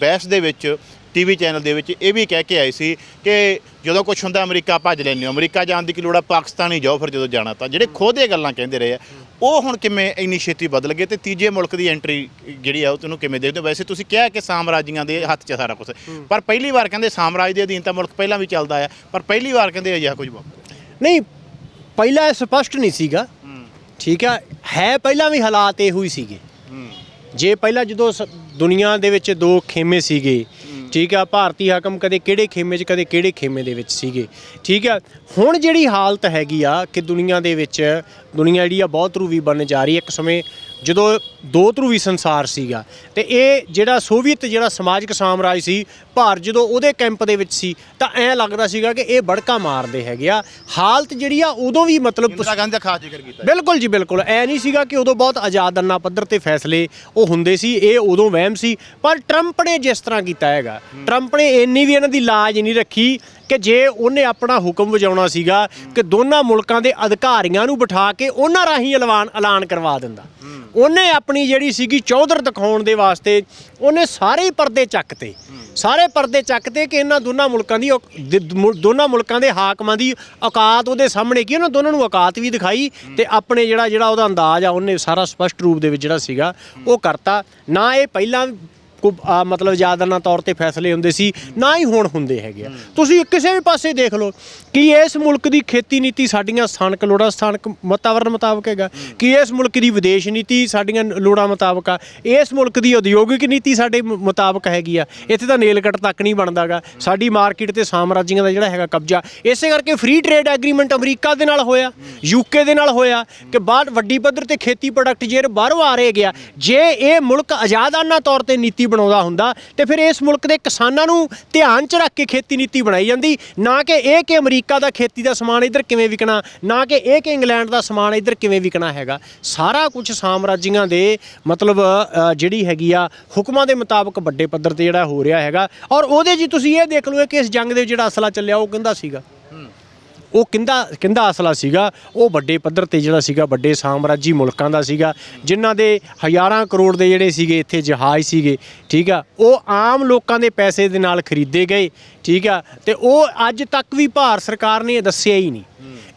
ਬਹਿਸ ਦੇ ਵਿੱਚ ਟੀਵੀ ਚੈਨਲ ਦੇ ਵਿੱਚ ਇਹ ਵੀ ਕਹਿ ਕੇ ਆਏ ਸੀ ਕਿ ਜਦੋਂ ਕੁਝ ਹੁੰਦਾ ਅਮਰੀਕਾ ਭੱਜ ਲੈਂਦੇ ਹੋ ਅਮਰੀਕਾ ਜਾਣ ਦੀ ਕੀ ਲੋੜ ਆ ਪਾਕਿਸਤਾਨ ਹੀ ਜਾਓ ਫਿਰ ਜਦੋਂ ਜਾਣਾ ਤਾਂ। ਜਿਹੜੇ ਖੋਦੇ ਗੱਲਾਂ ਕਹਿੰਦੇ ਰਹੇ ਆ ਉਹ ਹੁਣ ਕਿਵੇਂ ਇੰਨੀ ਛੇਤੀ ਬਦਲ ਗਏ ਤੇ ਤੀਜੇ ਮੁਲਕ ਦੀ ਐਂਟਰੀ ਜਿਹੜੀ ਆ ਉਹ ਤੈਨੂੰ ਕਿਵੇਂ ਦੇਖਦੇ ਹੋ? ਵੈਸੇ ਤੁਸੀਂ ਕਿਹਾ ਕਿ ਸਾਮਰਾਜੀਆਂ ਦੇ ਹੱਥ 'ਚ ਸਾਰਾ ਕੁਝ ਪਰ ਪਹਿਲੀ ਵਾਰ ਕਹਿੰਦੇ ਸਾਮਰਾਜ ਦੇ ਅਧੀਨ ਤਾਂ ਮੁਲਕ ਪਹਿਲਾਂ ਵੀ ਚੱਲਦਾ ਆ ਪਰ ਪਹਿਲੀ ਵਾਰ ਕਹਿੰਦੇ ਅਜਿਹਾ ਕੁਝ ਵਾਪਰਿਆ। ਨਹੀਂ ਪਹਿਲਾਂ ਇਹ ਸਪਸ਼ਟ ਨਹੀਂ ਸੀਗਾ। ਠੀਕ ਆ ਹੈ ਪਹਿਲਾਂ ਵੀ ਹਾਲਾਤ ਇਹੋ ਹੀ ਸੀਗੇ। ਜੇ ਪਹਿਲਾਂ ਜਦੋਂ ਸ- ਦੁਨੀਆ ਦੇ ਵਿੱਚ ਦੋ ਖੇਮੇ ਸੀਗੇ ਠੀਕ ਆ ਭਾਰਤੀ ਹਾਕਮ ਕਦੇ ਕਿਹੜੇ ਖੇਮੇ 'ਚ ਕਦੇ ਕਿਹੜੇ ਖੇਮੇ ਦੇ ਵਿੱਚ ਸੀਗੇ। ਠੀਕ ਆ ਹੁਣ ਜਿਹੜੀ ਹਾਲਤ ਹੈਗੀ ਆ ਕਿ ਦੁਨੀਆ ਦੇ ਵਿੱਚ ਦੁਨੀਆ ਜਿਹੜੀ ਆ ਬਹੁਤ ਧਰੂਵੀ ਬਣਨ ਜਾ ਰਹੀ ਹੈ ਇੱਕ ਸਮੇਂ ਜਦੋਂ ਦੋ ਧਰੂਵੀ ਸੰਸਾਰ ਸੀਗਾ ਤੇ ਇਹ ਜਿਹੜਾ ਸੋਵੀਅਤ ਜਿਹੜਾ ਸਮਾਜਿਕ ਸਾਮਰਾਜ ਸੀ ਭਾਰਤ ਜਦੋਂ ਉਹਦੇ ਕੈਂਪ ਦੇ ਵਿੱਚ ਸੀ ਤਾਂ ਐਂ ਲੱਗਦਾ ਸੀਗਾ ਕਿ ਇਹ ਬੜਕਾ ਮਾਰਦੇ ਹੈਗੇ ਆ। ਹਾਲਤ ਜਿਹੜੀ ਆ ਉਦੋਂ ਵੀ ਮਤਲਬ ਇੰਦਰਾ ਗਾਂਧੀ ਦਾ ਖਾਸ ਜ਼ਿਕਰ ਕੀਤਾ। ਬਿਲਕੁਲ ਜੀ ਬਿਲਕੁਲ। ਐ ਨਹੀਂ ਸੀਗਾ ਕਿ ਉਦੋਂ ਬਹੁਤ ਆਜ਼ਾਦਾਨਾ ਪੱਧਰ ਤੇ ਫੈਸਲੇ ਉਹ ਹੁੰਦੇ ਸੀ ਇਹ ਉਦੋਂ ਵਹਿਮ ਸੀ। ਪਰ ਟਰੰਪ ਨੇ ਜਿਸ ਤਰ੍ਹਾਂ ਕੀਤਾ ਹੈਗਾ ਟਰੰਪ ਨੇ ਇੰਨੀ ਵੀ ਇਹਨਾਂ ਦੀ ਲਾਜ ਨਹੀਂ ਰੱਖੀ ਕਿ ਜੇ ਉਹਨੇ ਆਪਣਾ ਹੁਕਮ ਵਜਾਉਣਾ ਸੀਗਾ ਕਿ ਦੋਨਾਂ ਮੁਲਕਾਂ ਦੇ ਅਧਿਕਾਰੀਆਂ ਨੂੰ ਬਿਠਾ ਕੇ ਉਹਨਾਂ ਰਾਹੀਂ ਐਲਾਨ ਐਲਾਨ ਕਰਵਾ ਦਿੰਦਾ। ਉਹਨੇ ਆਪਣੀ ਜਿਹੜੀ ਸੀਗੀ ਚੌਧਰ ਦਿਖਾਉਣ ਦੇ ਵਾਸਤੇ ਉਹਨੇ ਸਾਰੇ ਹੀ ਪਰਦੇ ਚੱਕਤੇ ਸਾਰੇ ਪਰਦੇ ਚੱਕਤੇ ਕਿ ਇਹਨਾਂ ਦੋਨਾਂ ਮੁਲਕਾਂ ਦੀ ਔਕ- ਦੋਨਾਂ ਮੁਲਕਾਂ ਦੇ ਹਾਕਮਾਂ ਦੀ ਔਕਾਤ ਉਹਦੇ ਸਾਹਮਣੇ ਕੀ ਉਹਨਾਂ ਦੋਨਾਂ ਨੂੰ ਔਕਾਤ ਵੀ ਦਿਖਾਈ ਤੇ ਆਪਣੇ ਜਿਹੜਾ ਜਿਹੜਾ ਉਹਦਾ ਅੰਦਾਜ਼ ਆ ਉਹਨੇ ਸਾਰਾ ਸਪਸ਼ਟ ਰੂਪ ਦੇ ਵਿੱਚ ਜਿਹੜਾ ਸੀਗਾ ਉਹ ਕਰਤਾ। ਨਾ ਇਹ ਪਹਿਲਾਂ ਕੋ ਆ ਮਤਲਬ ਜ਼ਿਆਦਾਨਾ ਤੌਰ ਤੇ ਫੈਸਲੇ ਹੁੰਦੇ ਸੀ, ਨਾ ਹੀ ਹੁਣ ਹੁੰਦੇ ਹੈਗੇ ਆ। ਤੁਸੀਂ ਕਿਸੇ ਵੀ ਪਾਸੇ ਦੇਖ ਲਓ ਕਿ ਇਸ ਮੁਲਕ ਦੀ ਖੇਤੀ ਨੀਤੀ ਸਾਡੀਆਂ ਸਥਾਨਕ ਲੋੜਾਂ ਸਥਾਨਕ ਵਾਤਾਵਰਣ ਮੁਤਾਬਕ ਹੈਗਾ, ਕਿ ਇਸ ਮੁਲਕ ਦੀ ਵਿਦੇਸ਼ ਨੀਤੀ ਸਾਡੀਆਂ ਲੋੜਾਂ ਮੁਤਾਬਕ ਆ, ਇਸ ਮੁਲਕ ਦੀ ਉਦਯੋਗਿਕ ਨੀਤੀ ਸਾਡੇ ਮੁ- ਮੁਤਾਬਕ ਹੈਗੀ ਆ। ਇੱਥੇ ਤਾਂ ਨੇਲ ਕੱਟ ਤੱਕ ਨਹੀਂ ਬਣਦਾਗਾ ਸਾਡੀ ਮਾਰਕੀਟ ਤੇ ਸਾਮਰਾਜੀਆਂ ਦਾ ਜਿਹੜਾ ਹੈਗਾ ਕਬਜ਼ਾ, ਇਸੇ ਕਰਕੇ ਫ੍ਰੀ ਟ੍ਰੇਡ ਐਗਰੀਮੈਂਟ ਅਮਰੀਕਾ ਦੇ ਨਾਲ ਹੋਇਆ ਯੂਕੇ ਦੇ ਨਾਲ ਹੋਇਆ, ਕਿ ਬਾਹਰ ਵੱਡੀ ਪੱਧਰ ਤੇ ਖੇਤੀ ਪ੍ਰੋਡਕਟ ਜੇ ਬਾਹਰੋਂ ਆ ਰਹੇ ਗਿਆ ਜੇ ਇਹ ਮੁਲਕ ਆਜ਼ਾਦਾਨਾ ਤੌਰ ਤੇ ਨੀਤੀ ਬਣਾਉਂਦਾ ਹੁੰਦਾ ਤੇ ਫਿਰ ਇਸ ਮੁਲਕ ਦੇ ਕਿਸਾਨਾਂ ਨੂੰ ਧਿਆਨ 'ਚ ਰੱਖ ਕੇ ਖੇਤੀ ਨੀਤੀ ਬਣਾਈ ਜਾਂਦੀ। ਨਾ ਕਿ ਇਹ ਕਿ ਅਮਰੀਕਾ ਦਾ ਖੇਤੀ ਦਾ ਸਮਾਨ ਇੱਧਰ ਕਿਵੇਂ ਵਿਕਣਾ, ਨਾ ਕਿ ਇਹ ਕਿ ਇੰਗਲੈਂਡ ਦਾ ਸਮਾਨ ਇੱਧਰ ਕਿਵੇਂ ਵਿਕਣਾ ਹੈਗਾ। ਸਾਰਾ ਕੁਝ ਸਾਮਰਾਜੀਆਂ ਦੇ ਮਤਲਬ ਜਿਹੜੀ ਹੈਗੀ ਆ, ਹੁਕਮਾਂ ਦੇ ਮੁਤਾਬਕ ਵੱਡੇ ਪੱਧਰ ਤੇ ਜਿਹੜਾ ਹੋ ਰਿਹਾ ਹੈਗਾ। ਔਰ ਉਹਦੇ ਜੀ ਤੁਸੀਂ ਇਹ ਦੇਖ ਲਓ ਕਿ ਇਸ ਜੰਗ ਦੇ ਜਿਹੜਾ ਅਸਲਾ ਚੱਲਿਆ, ਉਹ ਕਹਿੰਦਾ ਸੀਗਾ। ਉਹ ਕਿੰਦਾ ਕਿੰਦਾ ਅਸਲਾ ਸੀਗਾ? ਉਹ ਵੱਡੇ ਪੱਧਰ ਤੇ ਜਿਹੜਾ ਸੀਗਾ, ਵੱਡੇ ਸਾਮਰਾਜੀ ਮੁਲਕਾਂ ਦਾ ਸੀਗਾ, ਜਿਨ੍ਹਾਂ ਦੇ ਹਜ਼ਾਰਾਂ ਕਰੋੜ ਦੇ ਜਿਹੜੇ ਸੀਗੇ, ਇੱਥੇ ਜਹਾਜ਼ ਸੀਗੇ, ਠੀਕ ਆ? ਉਹ ਆਮ ਲੋਕਾਂ ਦੇ ਪੈਸੇ ਦੇ ਨਾਲ ਖਰੀਦੇ ਗਏ, ਠੀਕ ਆ? ਤੇ ਉਹ ਅੱਜ ਤੱਕ ਵੀ ਭਾਰਤ ਸਰਕਾਰ ਨੇ ਇਹ ਦੱਸਿਆ ਹੀ ਨਹੀਂ।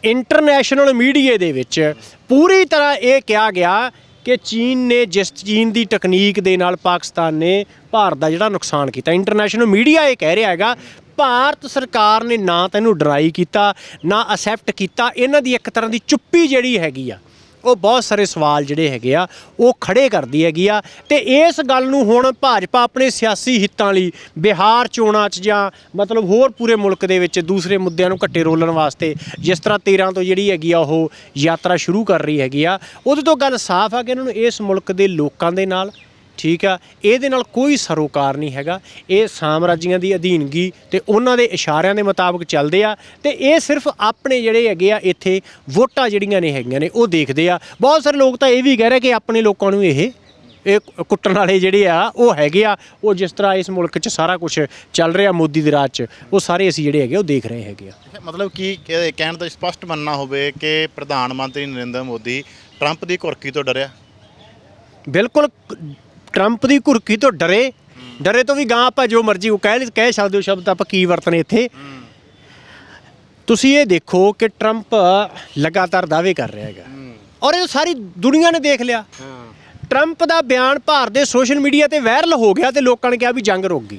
ਇੰਟਰਨੈਸ਼ਨਲ ਮੀਡੀਆ ਦੇ ਵਿੱਚ ਪੂਰੀ ਤਰ੍ਹਾਂ ਇਹ ਕਿਹਾ ਗਿਆ ਕਿ ਚੀਨ ਨੇ ਜਿਸ ਚੀਨ ਦੀ ਟੈਕਨੀਕ ਦੇ ਨਾਲ ਪਾਕਿਸਤਾਨ ਨੇ ਭਾਰਤ ਦਾ ਜਿਹੜਾ ਨੁਕਸਾਨ ਕੀਤਾ। ਇੰਟਰਨੈਸ਼ਨਲ ਮੀਡੀਆ ਇਹ ਕਹਿ ਰਿਹਾ ਹੈਗਾ ਭਾਰਤ ਸਰਕਾਰ ਨੇ ਨਾ ਤੈਨੂੰ ਡਰਾਈ ਕੀਤਾ, ਨਾ ਅਸੈਪਟ ਕੀਤਾ, ਇਹਨਾਂ ਦੀ ਇੱਕ ਤਰ੍ਹਾਂ ਦੀ ਚੁੱਪੀ ਜਿਹੜੀ ਹੈਗੀ ਆ, ਉਹ ਬਹੁਤ ਸਾਰੇ ਸਵਾਲ ਜਿਹੜੇ ਹੈਗੇ ਆ, ਉਹ ਖੜੇ ਕਰਦੀ ਹੈਗੀ ਆ ਤੇ ਇਸ ਗੱਲ ਨੂੰ ਹੁਣ ਭਾਜਪਾ ਆਪਣੇ ਸਿਆਸੀ ਹਿੱਤਾਂ ਲਈ ਬਿਹਾਰ ਚੋਣਾਂ 'ਚ ਜਾਂ ਮਤਲਬ ਹੋਰ ਪੂਰੇ ਮੁਲਕ ਦੇ ਵਿੱਚ ਦੂਸਰੇ ਮੁੱਦਿਆਂ ਨੂੰ ਘੱਟੇ ਰੋਲਣ ਵਾਸਤੇ ਜਿਸ ਤਰ੍ਹਾਂ 13 ਤੋਂ ਜਿਹੜੀ ਹੈਗੀ ਆ ਉਹ ਯਾਤਰਾ ਸ਼ੁਰੂ ਕਰ ਰਹੀ ਹੈਗੀ ਆ, ਉਹਦੇ ਤੋਂ ਗੱਲ ਸਾਫ਼ ਆ ਕਿ ਇਹਨਾਂ ਨੂੰ ਇਸ ਮੁਲਕ ਦੇ ਲੋਕਾਂ ਦੇ ਨਾਲ ਠੀਕ ਆ? ਇਹਦੇ ਨਾਲ ਕੋਈ ਸਰੋਕਾਰ ਨਹੀਂ ਹੈਗਾ। ਇਹ ਸਾਮਰਾਜੀਆਂ ਦੀ ਅਧੀਨਗੀ ਤੇ ਉਹਨਾਂ ਦੇ ਇਸ਼ਾਰਿਆਂ ਦੇ ਮੁਤਾਬਕ ਚੱਲਦੇ ਆ ਤੇ ਇਹ ਸਿਰਫ ਆਪਣੇ ਜਿਹੜੇ ਹੈਗੇ ਆ ਇੱਥੇ ਵੋਟਾਂ ਜਿਹੜੀਆਂ ਨੇ ਹੈਗੀਆਂ ਨੇ ਉਹ ਦੇਖਦੇ ਆ। ਬਹੁਤ ਸਾਰੇ ਲੋਕ ਤਾਂ ਇਹ ਵੀ ਕਹਿ ਰਹੇ ਕਿ ਆਪਣੇ ਲੋਕਾਂ ਨੂੰ ਇਹ ਇਹ ਕੁੱਟਣ ਵਾਲੇ ਜਿਹੜੇ ਆ ਉਹ ਹੈਗੇ ਆ। ਉਹ ਜਿਸ ਤਰ੍ਹਾਂ ਇਸ ਮੁਲਕ 'ਚ ਸਾਰਾ ਕੁਝ ਚੱਲ ਰਿਹਾ ਮੋਦੀ ਦੇ ਰਾਜ 'ਚ ਉਹ ਸਾਰੇ ਅਸੀਂ ਜਿਹੜੇ ਹੈਗੇ ਉਹ ਦੇਖ ਰਹੇ ਹੈਗੇ ਆ। ਮਤਲਬ ਕੀ ਕਹਿਣ ਦਾ ਸਪਸ਼ਟ ਮੰਨਣਾ ਹੋਵੇ ਕਿ ਪ੍ਰਧਾਨ ਮੰਤਰੀ ਨਰਿੰਦਰ ਮੋਦੀ ਟਰੰਪ ਦੀ ਕੁਰਕੀ ਤੋਂ ਡਰਿਆ? ਬਿਲਕੁਲ ਟਰੰਪ ਦੀ ਘੁਰਕੀ ਤੋਂ ਡਰੇ। ਡਰੇ ਤੋਂ ਵੀ ਗਾਂ ਆਪਾਂ ਜੋ ਮਰਜ਼ੀ ਉਹ ਕਹਿ ਕਹਿ ਸਕਦੇ ਹੋ ਸ਼ਬਦ ਆਪਾਂ ਕੀ ਵਰਤਨੇ ਇੱਥੇ। ਤੁਸੀਂ ਇਹ ਦੇਖੋ ਕਿ ਟਰੰਪ ਲਗਾਤਾਰ ਦਾਅਵੇ ਕਰ ਰਿਹਾ ਹੈਗਾ। ਔਰ ਇਹ ਸਾਰੀ ਦੁਨੀਆ ਨੇ ਦੇਖ ਲਿਆ। ਟਰੰਪ ਦਾ ਬਿਆਨ ਭਾਰਤ ਦੇ ਸੋਸ਼ਲ ਮੀਡੀਆ ਤੇ ਵਾਇਰਲ ਹੋ ਗਿਆ ਤੇ ਲੋਕਾਂ ਨੇ ਕਿਹਾ ਵੀ ਜੰਗ ਰੁਕ ਗਈ।